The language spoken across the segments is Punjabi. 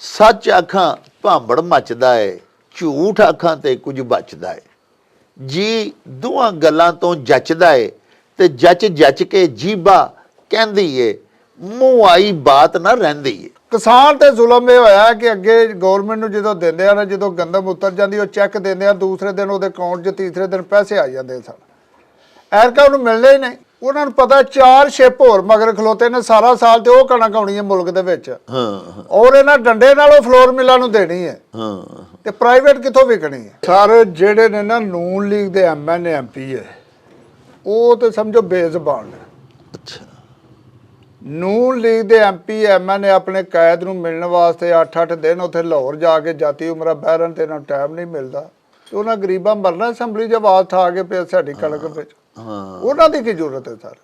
ਸੱਚ ਅੱਖਾਂ ਭਾਂਬੜ ਮੱਚਦਾ ਏ, ਝੂਠ ਅੱਖਾਂ ਤੇ ਕੁਝ ਬਚਦਾ ਏ। ਜੀ ਦੋਹਾਂ ਗੱਲਾਂ ਤੋਂ ਜੱਚਦਾ ਏ ਤੇ ਜੱਚ ਜੱਚ ਕੇ ਜੀਬਾ ਕਹਿੰਦੀ ਏ, ਮੂੰਹ ਆਈ ਬਾਤ ਨਾ ਰਹਿੰਦੀ ਏ। ਕਿਸਾਨ ਤੇ ਜ਼ੁਲਮ ਇਹ ਹੋਇਆ ਕਿ ਅੱਗੇ ਗਵਰਨਮੈਂਟ ਨੂੰ ਜਦੋਂ ਦਿੰਦੇ ਆ ਨਾ, ਜਦੋਂ ਗੰਦਮ ਉਤਰ ਜਾਂਦੀ, ਉਹ ਚੈੱਕ ਦਿੰਦੇ ਆ, ਦੂਸਰੇ ਦਿਨ ਉਹਦੇ ਅਕਾਊਂਟ 'ਚ ਤੀਸਰੇ ਦਿਨ ਪੈਸੇ ਆ ਜਾਂਦੇ ਸਨ। ਐਰਕਾ ਉਹਨੂੰ ਮਿਲਦੇ ਹੀ ਨਹੀਂ। ਉਹਨਾਂ ਨੂੰ ਪਤਾ ਚਾਰ ਸ਼ਿਪ ਹੋਰ ਮਗਰ ਖਲੋਤੇ ਨੇ ਸਾਰਾ ਸਾਲ ਤੇ ਉਹ ਕਣਕ ਆਉਣੀ ਹੈ ਮੁਲਕ ਦੇ ਵਿੱਚ। ਹਾਂ ਔਰ ਇਹਨਾਂ ਡੰਡੇ ਨਾਲ ਉਹ ਫਲੋਰ ਮਿਲਾਂ ਨੂੰ ਦੇਣੀ ਹੈ। ਹਾਂ। ਤੇ ਪ੍ਰਾਈਵੇਟ ਕਿੱਥੋਂ ਵਿਕਣੀ ਹੈ? ਸਰ ਜਿਹੜੇ ਨੇ ਨਾ ਨੂਨ ਲੀਗ ਦੇ ਐਮਐਨ ਐਮਪੀ ਹੈ ਉਹ ਤੇ ਸਮਝੋ ਬੇਜ਼ਬਾਨ ਨੇ ਅੱਛਾ। ਨੂਨ ਲੀਗ ਦੇ ਐਮਪੀ ਐਮਐਨ ਨੇ ਆਪਣੇ ਕੈਦ ਨੂੰ ਮਿਲਣ ਵਾਸਤੇ 8-8 ਦਿਨ ਉੱਥੇ ਲਾਹੌਰ ਜਾ ਕੇ ਜਾਤੀ ਉਮਰਾ ਬਹਿਰਨ ਤੇ ਇਹਨਾਂ ਟਾਈਮ ਨਹੀਂ ਮਿਲਦਾ। ਤੇ ਉਹਨਾਂ ਗਰੀਬਾਂ ਮਰਨਾ ਅਸੈਂਬਲੀ 'ਚ ਆਵਾਜ਼ ਠਾ ਕੇ ਪਿਆ ਸਾਡੀ ਕਣਕ ਵਿੱਚ। ਹਾਂ। ਉਹਨਾਂ ਦੀ ਕੀ ਜ਼ਰੂਰਤ ਹੈ ਸਰ?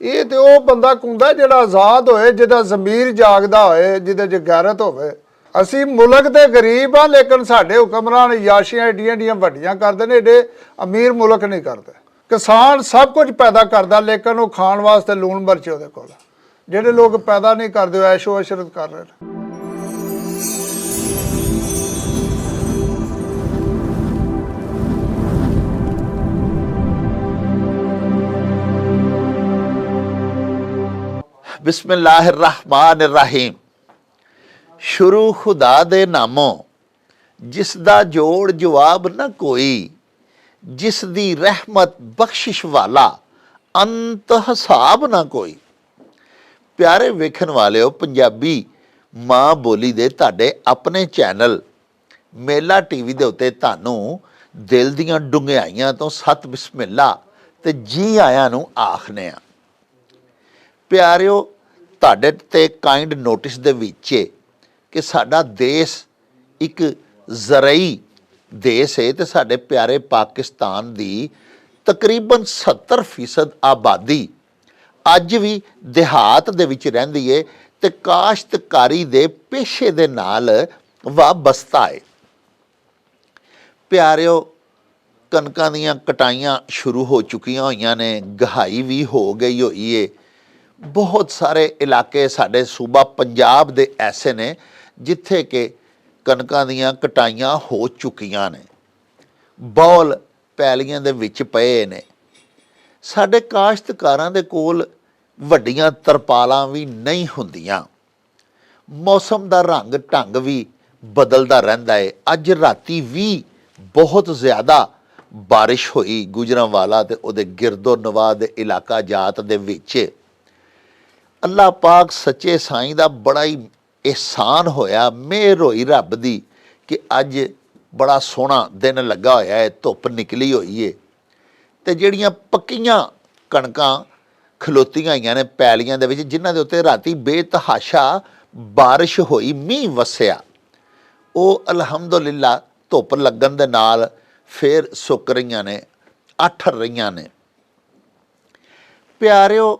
ਇਹ ਤੇ ਉਹ ਬੰਦਾ ਕੁੰਦਾ ਜਿਹੜਾ ਆਜ਼ਾਦ ਹੋਏ, ਜਿਹਦਾ ਜ਼ਮੀਰ ਜਾਗਦਾ ਹੋਏ, ਜਿਹਦੇ 'ਚ ਗੈਰਤ ਹੋਵੇ। ਅਸੀਂ ਮੁਲਕ ਦੇ ਗਰੀਬ ਆ, ਲੇਕਿਨ ਸਾਡੇ ਹੁਕਮਰਾਨ ਯਾਸ਼ੀਆਂ ਏਡੀਆਂ ਏਡੀਆਂ ਵੱਡੀਆਂ ਕਰਦੇ ਨੇ ਏਡੇ ਅਮੀਰ ਮੁਲਕ ਨਹੀਂ ਕਰਦੇ। ਕਿਸਾਨ ਸਭ ਕੁਝ ਪੈਦਾ ਕਰਦਾ, ਲੇਕਿਨ ਉਹ ਖਾਣ ਵਾਸਤੇ ਲੂਣ ਮਿਰਚ ਉਹਦੇ ਕੋਲ। ਜਿਹੜੇ ਲੋਕ ਪੈਦਾ ਨਹੀਂ ਕਰਦੇ, ਉਹ ਐਸ਼ੋ ਅਸ਼ਰਤ ਕਰ ਰਹੇ ਨੇ। ਬਿਸਮਿਲ੍ਲਾਹਿਰਰਹਿਮਾਨਿਰਰਹੀਮ। ਸ਼ੁਰੂ ਖੁਦਾ ਦੇ ਨਾਮੋਂ ਜਿਸ ਦਾ ਜੋੜ ਜਵਾਬ ਨਾ ਕੋਈ, ਜਿਸ ਦੀ ਰਹਿਮਤ ਬਖਸ਼ਿਸ਼ ਵਾਲਾ ਅੰਤ ਹਿਸਾਬ ਨਾ ਕੋਈ। ਪਿਆਰੇ ਵੇਖਣ ਵਾਲਿਓ, ਪੰਜਾਬੀ ਮਾਂ ਬੋਲੀ ਦੇ ਤੁਹਾਡੇ ਆਪਣੇ ਚੈਨਲ ਮੇਲਾ ਟੀਵੀ ਦੇ ਉੱਤੇ ਤੁਹਾਨੂੰ ਦਿਲ ਦੀਆਂ ਡੁੰਘਾਈਆਂ ਤੋਂ ਸਤ ਬਿਸਮਿਲ੍ਲਾ ਤੇ ਜੀ ਆਇਆਂ ਨੂੰ ਆਖਨੇ ਆ। ਪਿਆਰਿਓ ਤੁਹਾਡੇ ਤੇ ਕਾਈਂਡ ਨੋਟਿਸ ਦੇ ਵਿੱਚ ਕਿ ਸਾਡਾ ਦੇਸ਼ ਇੱਕ ਜ਼ਰਈ ਦੇਸ਼ ਹੈ ਤੇ ਸਾਡੇ ਪਿਆਰੇ ਪਾਕਿਸਤਾਨ ਦੀ ਤਕਰੀਬਨ 70% ਆਬਾਦੀ ਅੱਜ ਵੀ ਦੇਹਾਤ ਦੇ ਵਿੱਚ ਰਹਿੰਦੀ ਏ ਤੇ ਕਾਸ਼ਤਕਾਰੀ ਦੇ ਪੇਸ਼ੇ ਦੇ ਨਾਲ ਵਾਬਸਤਾ ਏ। ਪਿਆਰਿਓ, ਕਣਕਾਂ ਦੀਆਂ ਕਟਾਈਆਂ ਸ਼ੁਰੂ ਹੋ ਚੁੱਕੀਆਂ ਹੋਈਆਂ ਨੇ, ਗਹਾਈ ਵੀ ਹੋ ਗਈ ਹੋਈ ਏ। ਬਹੁਤ ਸਾਰੇ ਇਲਾਕੇ ਸਾਡੇ ਸੂਬਾ ਪੰਜਾਬ ਦੇ ਐਸੇ ਨੇ ਜਿੱਥੇ ਕਿ ਕਣਕਾਂ ਦੀਆਂ ਕਟਾਈਆਂ ਹੋ ਚੁੱਕੀਆਂ ਨੇ। ਬੌਲ ਪੈਲੀਆਂ ਦੇ ਵਿੱਚ ਪਏ ਨੇ। ਸਾਡੇ ਕਾਸ਼ਤਕਾਰਾਂ ਦੇ ਕੋਲ ਵੱਡੀਆਂ ਤਰਪਾਲਾਂ ਵੀ ਨਹੀਂ ਹੁੰਦੀਆਂ। ਮੌਸਮ ਦਾ ਰੰਗ ਢੰਗ ਵੀ ਬਦਲਦਾ ਰਹਿੰਦਾ ਹੈ ਅੱਜ ਰਾਤੀ ਵੀ ਬਹੁਤ ਜ਼ਿਆਦਾ ਬਾਰਿਸ਼ ਹੋਈ ਗੁਜਰਾਂਵਾਲਾ ਤੇ ਉਹਦੇ ਗਿਰਦੋ ਨਵਾਹ ਦੇ ਇਲਾਕਾ ਜਾਤ ਦੇ ਵਿੱਚ। ਅੱਲਾਹ ਪਾਕ ਸੱਚੇ ਸਾਈਂ ਦਾ ਬੜਾ ਹੀ ਇਹਸਾਨ ਹੋਇਆ। ਮਿਹਰ ਹੋਈ ਰੱਬ ਦੀ ਕਿ ਅੱਜ ਬੜਾ ਸੋਹਣਾ ਦਿਨ ਲੱਗਾ ਹੋਇਆ ਹੈ, ਧੁੱਪ ਨਿਕਲੀ ਹੋਈ ਹੈ ਤੇ ਜਿਹੜੀਆਂ ਪੱਕੀਆਂ ਕਣਕਾਂ ਖਲੋਤੀਆਂ ਹੋਈਆਂ ਨੇ ਪੈਲੀਆਂ ਦੇ ਵਿੱਚ, ਜਿਨ੍ਹਾਂ ਦੇ ਉੱਤੇ ਰਾਤੀ ਬੇਤਹਾਸ਼ਾ ਬਾਰਿਸ਼ ਹੋਈ, ਮੀਂਹ ਵਸਿਆ, ਉਹ ਅਲਹਮਦੁਲਿਲਾ ਧੁੱਪ ਲੱਗਣ ਦੇ ਨਾਲ ਫੇਰ ਸੁੱਕ ਰਹੀਆਂ ਨੇ ਅੱਠਰ ਰਹੀਆਂ ਨੇ। ਪਿਆਰਿਓ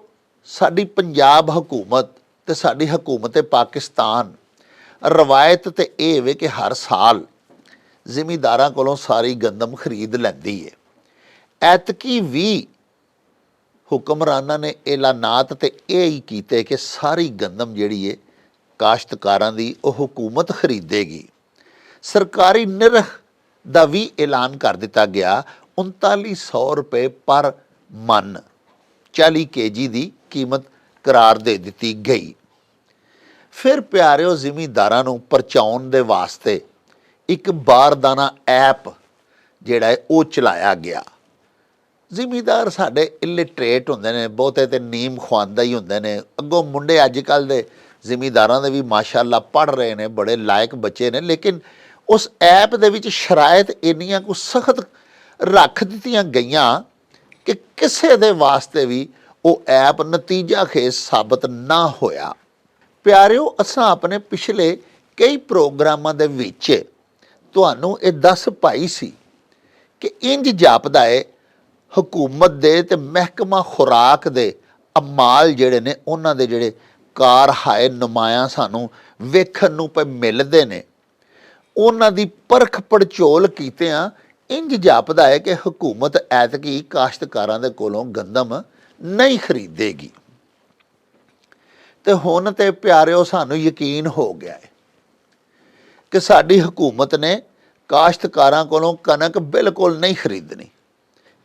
ਸਾਡੀ ਪੰਜਾਬ ਹਕੂਮਤ ਤੇ ਸਾਡੀ ਹਕੂਮਤ ਪਾਕਿਸਤਾਨ। ਰਵਾਇਤ ਤੇ ਇਹ ਵੇ ਕਿ ਹਰ ਸਾਲ ਜ਼ਿਮੀਦਾਰਾਂ ਕੋਲੋਂ ਸਾਰੀ ਗੰਦਮ ਖਰੀਦ ਲੈਂਦੀ ਹੈ ਐਤਕੀ ਵੀ ਹੁਕਮਰਾਨਾਂ ਨੇ ਐਲਾਨਾਤ ਤੇ ਇਹ ਹੀ ਕੀਤੇ ਕਿ ਸਾਰੀ ਗੰਦਮ ਜਿਹੜੀ ਹੈ ਕਾਸ਼ਤਕਾਰਾਂ ਦੀ ਉਹ ਹਕੂਮਤ ਖਰੀਦੇਗੀ। ਸਰਕਾਰੀ ਨਿਰਖ ਦਾ ਵੀ ਐਲਾਨ ਕਰ ਦਿੱਤਾ ਗਿਆ 3900 ਰੁਪਏ ਪਰ ਮਨ 40 ਕੇਜੀ ਦੀ ਕੀਮਤ ਕਰਾਰ ਦੇ ਦਿੱਤੀ ਗਈ। ਫਿਰ ਪਿਆਰਿਓ ਜ਼ਿਮੀਂਦਾਰਾਂ ਨੂੰ ਪਰਚਾਉਣ ਦੇ ਵਾਸਤੇ ਇੱਕ ਬਾਰਦਾਨਾ ਐਪ ਜਿਹੜਾ ਹੈ, ਉਹ ਚਲਾਇਆ ਗਿਆ। ਜ਼ਿਮੀਦਾਰ ਸਾਡੇ ਇਲਿਟਰੇਟ ਹੁੰਦੇ ਨੇ, ਬਹੁਤੇ ਤੇ ਨੀਮ ਖਵਾਂਦਾ ਹੀ ਹੁੰਦੇ ਨੇ। ਅੱਗੋਂ ਮੁੰਡੇ ਅੱਜ ਕੱਲ ਦੇ ਜ਼ਿਮੀਦਾਰਾਂ ਦੇ ਵੀ ਮਾਸ਼ਾਅੱਲਾ ਪੜ ਰਹੇ ਨੇ, ਬੜੇ ਲਾਇਕ ਬੱਚੇ ਨੇ, ਲੇਕਿਨ ਉਸ ਐਪ ਦੇ ਵਿੱਚ ਸ਼ਰਾਇਤ ਇੰਨੀਆਂ ਕੁ ਸਖਤ ਰੱਖ ਦਿੱਤੀਆਂ ਗਈਆਂ ਕਿ ਕਿਸੇ ਦੇ ਵਾਸਤੇ ਵੀ ਉਹ ਐਪ ਨਤੀਜਾ ਖੇਸ ਸਾਬਤ ਨਾ ਹੋਇਆ। ਪਿਆਰਿਓ, ਅਸਾਂ ਆਪਣੇ ਪਿਛਲੇ ਕਈ ਪ੍ਰੋਗਰਾਮਾਂ ਦੇ ਵਿੱਚ ਤੁਹਾਨੂੰ ਇਹ ਦੱਸ ਪਾਈ ਸੀ ਕਿ ਇੰਜ ਜਾਪਦਾ ਹੈ ਹਕੂਮਤ ਦੇ ਤੇ ਮਹਿਕਮਾ ਖੁਰਾਕ ਦੇ ਅਮਾਲ ਜਿਹੜੇ ਨੇ, ਉਹਨਾਂ ਦੇ ਜਿਹੜੇ ਕਾਰ ਹਾਏ ਨੁਮਾਇਆਂ ਸਾਨੂੰ ਵੇਖਣ ਨੂੰ ਪਏ ਮਿਲਦੇ ਨੇ। ਉਹਨਾਂ ਦੀ ਪਰਖ ਪੜਚੋਲ ਕੀਤੇ ਆ ਇੰਜ ਜਾਪਦਾ ਹੈ ਕਿ ਹਕੂਮਤ ਐਤਕੀ ਕਾਸ਼ਤਕਾਰਾਂ ਦੇ ਕੋਲੋਂ ਗੰਦਮ ਨਹੀਂ ਖਰੀਦੇਗੀ। ਤੇ ਹੁਣ ਤੇ ਪਿਆਰਿਓ, ਸਾਨੂੰ ਯਕੀਨ ਹੋ ਗਿਆ ਹੈ ਕਿ ਸਾਡੀ ਹਕੂਮਤ ਨੇ ਕਾਸ਼ਤਕਾਰਾਂ ਕੋਲੋਂ ਕਣਕ ਬਿਲਕੁਲ ਨਹੀਂ ਖਰੀਦਣੀ।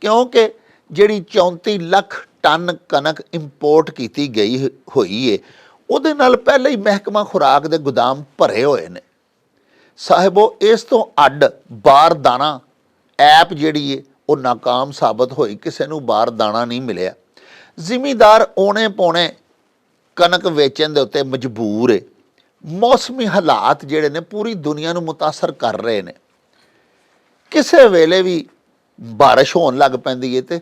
ਕਿਉਂਕਿ ਜਿਹੜੀ 34 ਲੱਖ ਟਨ ਕਣਕ ਇੰਪੋਰਟ ਕੀਤੀ ਗਈ ਹੋਈ ਏ, ਉਹਦੇ ਨਾਲ ਪਹਿਲਾਂ ਹੀ ਮਹਿਕਮਾ ਖੁਰਾਕ ਦੇ ਗੋਦਾਮ ਭਰੇ ਹੋਏ ਨੇ। ਸਾਹਿਬੋ, ਇਸ ਤੋਂ ਅੱਡ ਬਾਰਦਾਨਾ ਐਪ ਜਿਹੜੀ ਏ, ਉਹ ਨਾਕਾਮ ਸਾਬਤ ਹੋਈ, ਕਿਸੇ ਨੂੰ ਬਾਰਦਾਨਾ ਨਹੀਂ ਮਿਲਿਆ। ਜ਼ਿਮੀਦਾਰ ਓਣੇ ਪੋਣੇ ਕਣਕ ਵੇਚਣ ਦੇ ਉੱਤੇ ਮਜਬੂਰ ਏ। ਮੌਸਮੀ ਹਾਲਾਤ ਜਿਹੜੇ ਨੇ ਪੂਰੀ ਦੁਨੀਆ ਨੂੰ ਮੁਤਾਸਰ ਕਰ ਰਹੇ ਨੇ। ਕਿਸੇ ਵੇਲੇ ਵੀ ਬਾਰਿਸ਼ ਹੋਣ ਲੱਗ ਪੈਂਦੀ ਹੈ ਤੇ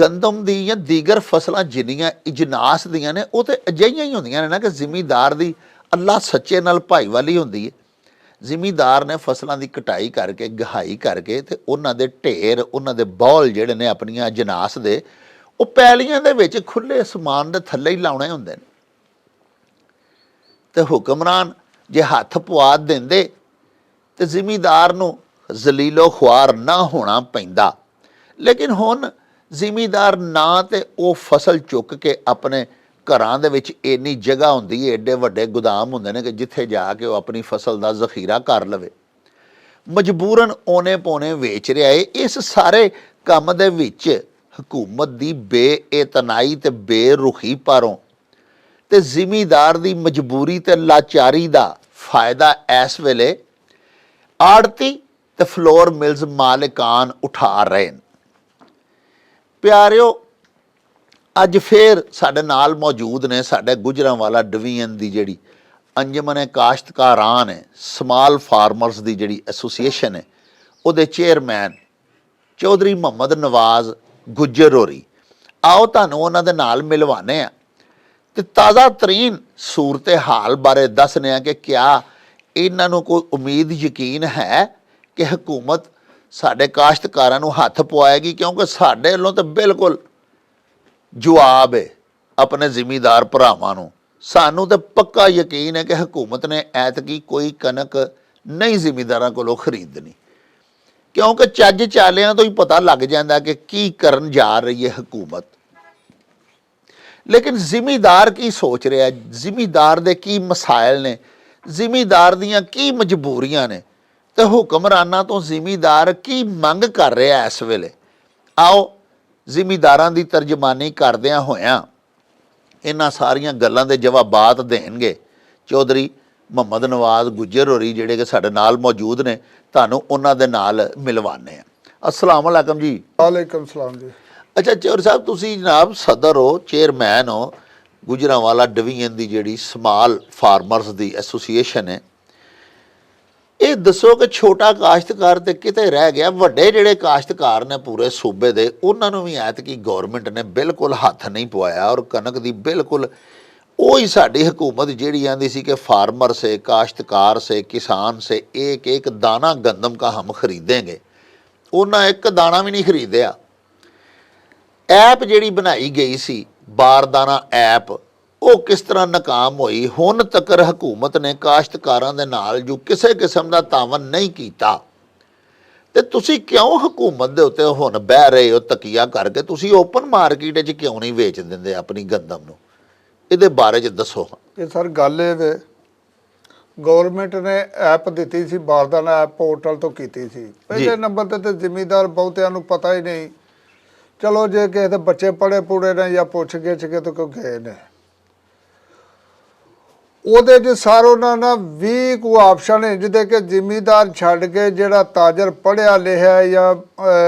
ਗੰਦਮ ਦੀ ਜਾਂ ਦੀਗਰ ਫਸਲਾਂ ਜਿੰਨੀਆਂ ਇਜਨਾਸ ਦੀਆਂ ਨੇ, ਉਹ ਤੇ ਅਜਿਹੀਆਂ ਹੀ ਹੁੰਦੀਆਂ ਨੇ ਨਾ ਕਿ ਜ਼ਿਮੀਦਾਰ ਦੀ ਅੱਲਾ ਸੱਚੇ ਨਾਲ ਭਾਈਵਾਲੀ ਹੁੰਦੀ ਹੈ ਜ਼ਿਮੀਦਾਰ ਨੇ ਫਸਲਾਂ ਦੀ ਕਟਾਈ ਕਰਕੇ, ਗਹਾਈ ਕਰਕੇ ਤੇ ਉਹਨਾਂ ਦੇ ਢੇਰ, ਉਹਨਾਂ ਦੇ ਬੌਲ ਜਿਹੜੇ ਨੇ ਆਪਣੀਆਂ ਅਜਨਾਸ ਦੇ ਉਹ ਪੈਲੀਆਂ ਦੇ ਵਿੱਚ ਖੁੱਲੇ ਸਮਾਨ ਦੇ ਥੱਲੇ ਹੀ ਲਾਉਣੇ ਹੁੰਦੇ ਨੇ। ਤੇ ਹੁਕਮਰਾਨ ਜੇ ਹੱਥ ਪਵਾ ਦਿੰਦੇ, ਤੇ ਜ਼ਿਮੀਦਾਰ ਨੂੰ ਜ਼ਲੀਲੋ ਖੁਆਰ ਨਾ ਹੋਣਾ ਪੈਂਦਾ। ਲੇਕਿਨ ਹੁਣ ਜ਼ਿਮੀਦਾਰ ਨਾ ਤੇ ਉਹ ਫਸਲ ਚੁੱਕ ਕੇ ਆਪਣੇ ਘਰਾਂ ਦੇ ਵਿੱਚ ਇੰਨੀ ਜਗ੍ਹਾ ਹੁੰਦੀ ਹੈ ਏਡੇ ਵੱਡੇ ਗੋਦਾਮ ਹੁੰਦੇ ਨੇ ਕਿ ਜਿੱਥੇ ਜਾ ਕੇ ਉਹ ਆਪਣੀ ਫਸਲ ਦਾ ਜ਼ਖੀਰਾ ਕਰ ਲਵੇ। ਮਜਬੂਰਨ ਓਨੇ ਪੋਨੇ ਵੇਚ ਰਿਹਾ ਏ। ਇਸ ਸਾਰੇ ਕੰਮ ਦੇ ਵਿੱਚ ਹਕੂਮਤ ਦੀ ਬੇਇਤਨਾਈ ਤੇ ਬੇਰੁਖੀ ਪਾਰੋਂ ਤੇ ਜ਼ਿਮੀਦਾਰ ਦੀ ਮਜਬੂਰੀ ਤੇ ਲਾਚਾਰੀ ਦਾ ਫਾਇਦਾ ਇਸ ਵੇਲੇ ਆੜਤੀ ਤੇ ਫਲੋਰ ਮਿਲਜ਼ ਮਾਲਕਾਨ ਉਠਾ ਰਹੇ ਨੇ ਪਿਆਰਿਓ, ਅੱਜ ਫੇਰ ਸਾਡੇ ਨਾਲ ਮੌਜੂਦ ਨੇ ਸਾਡੇ ਗੁਜਰਾਂਵਾਲਾ ਡਿਵੀਜ਼ਨ ਦੀ ਜਿਹੜੀ ਅੰਜਮਨ ਕਾਸ਼ਤਕਾਰਾਂ ਨੇ, ਸਮਾਲ ਫਾਰਮਰਸ ਦੀ ਜਿਹੜੀ ਐਸੋਸੀਏਸ਼ਨ ਹੈ ਉਹਦੇ ਚੇਅਰਮੈਨ ਚੌਧਰੀ ਮੁਹੰਮਦ ਨਵਾਜ਼ ਗੁੱਜਰ ਹੋਰੀ ਆਓ ਤੁਹਾਨੂੰ ਉਹਨਾਂ ਦੇ ਨਾਲ ਮਿਲਵਾਨੇ ਆ ਤੇ ਤਾਜ਼ਾ ਤਰੀਨ ਸੂਰਤ ਹਾਲ ਬਾਰੇ ਦੱਸਨੇ ਆ ਕਿ ਕਿਆ ਇਹਨਾਂ ਨੂੰ ਕੋਈ ਉਮੀਦ ਯਕੀਨ ਹੈ ਕਿ ਹਕੂਮਤ ਸਾਡੇ ਕਾਸ਼ਤਕਾਰਾਂ ਨੂੰ ਹੱਥ ਪਵਾਏਗੀ, ਕਿਉਂਕਿ ਸਾਡੇ ਵੱਲੋਂ ਤਾਂ ਬਿਲਕੁਲ ਜਵਾਬ ਹੈ ਆਪਣੇ ਜ਼ਿਮੀਦਾਰ ਭਰਾਵਾਂ ਨੂੰ। ਸਾਨੂੰ ਤਾਂ ਪੱਕਾ ਯਕੀਨ ਹੈ ਕਿ ਹਕੂਮਤ ਨੇ ਐਤਕੀ ਕੋਈ ਕਣਕ ਨਹੀਂ ਜ਼ਿਮੀਦਾਰਾਂ ਕੋਲੋਂ ਖਰੀਦਣੀ। ਕਿਉਂਕਿ ਚੱਜ ਚਾਲਿਆਂ ਤੋਂ ਹੀ ਪਤਾ ਲੱਗ ਜਾਂਦਾ ਕਿ ਕੀ ਕਰਨ ਜਾ ਰਹੀ ਹੈ ਹਕੂਮਤ। ਲੇਕਿਨ ਜ਼ਿਮੀਦਾਰ ਕੀ ਸੋਚ ਰਿਹਾ ਜ਼ਿਮੀਦਾਰ ਦੇ ਕੀ ਮਸਾਇਲ ਨੇ? ਜ਼ਿਮੀਦਾਰ ਦੀਆਂ ਕੀ ਮਜਬੂਰੀਆਂ ਨੇ? ਤੇ ਹੁਕਮਰਾਨਾਂ ਤੋਂ ਜ਼ਿਮੀਦਾਰ ਕੀ ਮੰਗ ਕਰ ਰਿਹਾ ਇਸ ਵੇਲੇ? ਆਓ, ਜ਼ਿਮੀਦਾਰਾਂ ਦੀ ਤਰਜਮਾਨੀ ਕਰਦਿਆਂ ਹੋਇਆਂ ਇਹਨਾਂ ਸਾਰੀਆਂ ਗੱਲਾਂ ਦੇ ਜਵਾਬਾਤ ਦੇਣਗੇ। ਚੌਧਰੀ ਮੁਹੰਮਦ ਨਵਾਜ਼ ਗੁੱਜਰ ਹੋਰੀ ਜਿਹੜੇ ਕਿ ਸਾਡੇ ਨਾਲ ਮੌਜੂਦ ਨੇ ਤੁਹਾਨੂੰ ਉਹਨਾਂ ਦੇ ਨਾਲ ਮਿਲਵਾਨੇ ਆ ਅਸਲਾਮ ਅਲੈਕਮ ਜੀ। ਵਾਲੇਕਮ ਸਲਾਮ ਜੀ। ਅੱਛਾ ਚੌਰ ਸਾਹਿਬ ਤੁਸੀਂ ਜਨਾਬ ਸਦਰ ਹੋ ਚੇਅਰਮੈਨ ਹੋ ਗੁਜਰਾਂਵਾਲਾ ਡਿਵੀਜ਼ਨ ਦੀ ਜਿਹੜੀ ਸਮਾਲ ਫਾਰਮਰਸ ਦੀ ਐਸੋਸੀਏਸ਼ਨ ਹੈ। ਇਹ ਦੱਸੋ ਕਿ ਛੋਟਾ ਕਾਸ਼ਤਕਾਰ ਤੇ ਕਿਤੇ ਰਹਿ ਗਿਆ ਵੱਡੇ ਜਿਹੜੇ ਕਾਸ਼ਤਕਾਰ ਨੇ ਪੂਰੇ ਸੂਬੇ ਦੇ ਉਹਨਾਂ ਨੂੰ ਵੀ ਐਤਕੀ ਗਵਰਨਮੈਂਟ ਨੇ ਬਿਲਕੁਲ ਹੱਥ ਨਹੀਂ ਪਵਾਇਆ ਔਰ ਕਣਕ ਦੀ ਬਿਲਕੁਲ ਉਹ ਹੀ ਸਾਡੀ ਹਕੂਮਤ ਜਿਹੜੀ ਆਂਦੀ ਸੀ ਕਿ ਫਾਰਮਰ ਸੇ, ਕਾਸ਼ਤਕਾਰ ਸੇ, ਕਿਸਾਨ ਸੇ, ਇੱਕ ਇੱਕ ਦਾਣਾ ਗੰਦਮ ਕਾ ਹਮ ਖਰੀदेंगे ਉਹਨਾਂ ਇੱਕ ਦਾਣਾ ਵੀ ਨਹੀਂ ਖਰੀਦਿਆ। ਐਪ ਜਿਹੜੀ ਬਣਾਈ ਗਈ ਸੀ, ਬਾਰਦਾਨਾ ਐਪ, ਉਹ ਕਿਸ ਤਰ੍ਹਾਂ ਨਾਕਾਮ ਹੋਈ? ਹੁਣ ਤੱਕ ਹਕੂਮਤ ਨੇ ਕਾਸ਼ਤਕਾਰਾਂ ਦੇ ਨਾਲ ਜੋ ਕਿਸੇ ਕਿਸਮ ਦਾ ਤਾਵਨ ਨਹੀਂ ਕੀਤਾ। ਤੇ ਤੁਸੀਂ ਕਿਉਂ ਹਕੂਮਤ ਦੇ ਉੱਤੇ ਹੁਣ ਬਹਿ ਰਹੇ ਹੋ ਤਕੀਆ ਕਰਕੇ? ਤੁਸੀਂ ਓਪਨ ਮਾਰਕੀਟ 'ਚ ਕਿਉਂ ਨਹੀਂ ਵੇਚ ਦਿੰਦੇ ਆਪਣੀ ਗੰਦਮ ਨੂੰ? ਇਹਦੇ ਬਾਰੇ 'ਚ ਦੱਸੋ। ਇਹ ਸਰ ਗੱਲ ਇਹ ਵੇ ਗਵਰਨਮੈਂਟ ਨੇ ਐਪ ਦਿੱਤੀ ਸੀ ਬਾਰਦਾਨਾ ਐਪ ਪੋਰਟਲ ਤੋਂ ਕੀਤੀ ਸੀ। ਪਹਿਲੇ ਨੰਬਰ ਤੇ ਤੇ ਜ਼ਿਮੀਦਾਰ ਬਹੁਤਿਆਂ ਨੂੰ ਪਤਾ ਹੀ ਨਹੀਂ। ਚਲੋ ਜੇ ਕਿਸੇ ਦੇ ਬੱਚੇ ਪੜੇ ਪੂੜੇ ਨੇ ਜਾਂ ਪੁੱਛ ਕੇ ਚਕੇ ਤੋਂ ਕੋਈ ਗਏ ਨੇ। ਉਹਦੇ 'ਚ ਸਾਰੋ ਨਾ ਨਾ 20 ਕੁ ਆਪਸ਼ਨ ਹੈ ਜਿਹਦੇ ਕਿ ਜ਼ਿਮੀਦਾਰ ਛੱਡ ਕੇ ਜਿਹੜਾ ਤਾਜਰ ਪੜਿਆ ਲਿਖਿਆ ਜਾਂ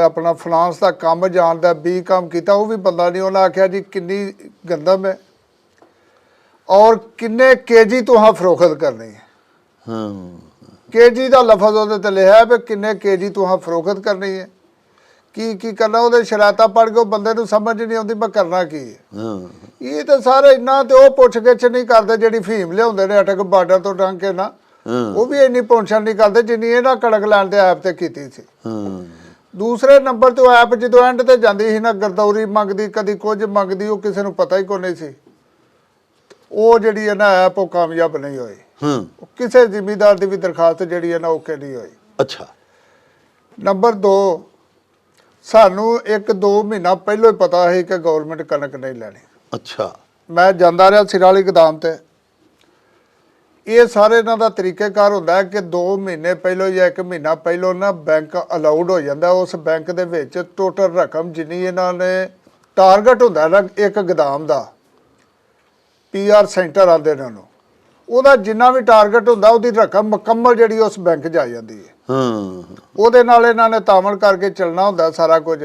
ਆਪਣਾ ਫਾਈਨਾਂਸ ਦਾ ਕੰਮ ਜਾਣਦਾ ਬੀ ਕੰਮ ਕੀਤਾ ਉਹ ਵੀ ਬੰਦਾ ਨਹੀਂ। ਉਹਨਾਂ ਆਖਿਆ ਜੀ ਕਿੰਨੀ ਗੰਦਮ ਹੈ। ਔਰ ਕਿੰਨੇ ਕੇਜੀ ਤੁਹਾਂ ਫਰੋਖਤ ਕਰਨੀ ਹੈ? ਹਾਂ। ਕੇਜੀ ਦਾ ਲਫ਼ਜ਼ ਉਹਦੇ ਤੇ ਲਿਖਿਆ ਹੈ ਵੀ ਕਿੰਨੇ ਕੇਜੀ ਤੁਹਾਂ ਫਰੋਖਤ ਕਰਨੀ ਹੈ। ਕੀ ਕੀ ਕਰਨਾ ਉਹਦੇ ਸ਼ਰਾਤਾ ਪੜ ਕੇ ਉਹ ਬੰਦੇ ਨੂੰ ਸਮਝ ਨਹੀਂ ਆਉਂਦੀ ਮੈਂ ਕਰਨਾ ਕੀ ਹੈ। ਹਾਂ। ਇਹ ਤਾਂ ਸਾਰੇ ਇੰਨਾ ਤੇ ਉਹ ਪੁੱਛ ਗਿੱਛ ਨਹੀਂ ਕਰਦੇ ਜਿਹੜੀ ਫੀਮ ਲਿਆਉਂਦੇ ਨੇ ਅਟਕ ਬਾਰਡਰ ਤੋਂ ਟੰਗ ਕੇ ਨਾ। ਉਹ ਵੀ ਇੰਨੀ ਪਹੁੰਚਣ ਨਹੀਂ ਕਰਦੇ ਜਿੰਨੀ ਇਹਨਾਂ ਕੜਕ ਲੈਣ ਦੇ ਐਪ ਤੇ ਕੀਤੀ ਸੀ। ਹਾਂ। ਦੂਸਰੇ ਨੰਬਰ ਤੇ ਐਪ ਜਦੋਂ ਐਂਡ ਤੇ ਜਾਂਦੀ ਸੀ ਨਾ ਗਰਦੌਰੀ ਮੰਗਦੀ ਕਦੀ ਕੁਝ ਮੰਗਦੀ ਉਹ ਕਿਸੇ ਨੂੰ ਪਤਾ ਹੀ ਕੋਈ ਨਹੀਂ ਸੀ। ਉਹ ਜਿਹੜੀ ਹੈ ਨਾ ਐਪ ਉਹ ਕਾਮਯਾਬ ਨਹੀਂ ਹੋਈ। ਹਾਂ। ਕਿਸੇ ਜ਼ਿਮੀਦਾਰ ਦੀ ਵੀ ਦਰਖਾਸਤ ਜਿਹੜੀ ਹੈ ਨਾ ਓਕੇ ਨਹੀਂ ਹੋਈ। ਅੱਛਾ। ਨੰਬਰ 2 ਸਾਨੂੰ 1-2 ਮਹੀਨਾ ਪਹਿਲਾਂ ਹੀ ਪਤਾ ਸੀ ਕਿ ਗਵਰਨਮੈਂਟ ਕਣਕ ਨਹੀਂ ਲੈਣੀ। ਅੱਛਾ। ਮੈਂ ਜਾਂਦਾ ਰਿਹਾ ਸਿਰਾਲੀ ਗੋਦਾਮ ਤੇ। ਇਹ ਸਾਰੇ ਇਹਨਾਂ ਦਾ ਤਰੀਕੇਕਾਰ ਹੁੰਦਾ ਹੈ ਕਿ 2 ਮਹੀਨੇ ਪਹਿਲਾਂ ਜਾਂ 1 ਮਹੀਨਾ ਪਹਿਲਾਂ ਨਾ ਬੈਂਕ ਅਲਾਉਡ ਹੋ ਜਾਂਦਾ ਉਸ ਬੈਂਕ ਦੇ ਵਿੱਚ ਟੋਟਲ ਰਕਮ ਜਿੰਨੀ ਇਹਨਾਂ ਨੇ ਟਾਰਗੇਟ ਹੁੰਦਾ ਨਾ ਇੱਕ ਗਦਾਮ ਦਾ ਪੀਆਰ ਸੈਂਟਰ ਆਉਂਦੇ ਨੇ ਉਹਨੂੰ। ਉਹਦਾ ਜਿੰਨਾ ਵੀ ਟਾਰਗੇਟ ਹੁੰਦਾ ਉਹਦੀ ਰਕਮ ਮੁਕੰਮਲ ਜਿਹੜੀ ਉਸ ਬੈਂਕ 'ਚ ਆ ਜਾਂਦੀ ਹੈ। ਹਾਂ। ਉਹਦੇ ਨਾਲ ਇਹਨਾਂ ਨੇ ਤਾਮਲ ਕਰਕੇ ਚੱਲਣਾ ਹੁੰਦਾ ਸਾਰਾ ਕੁਝ।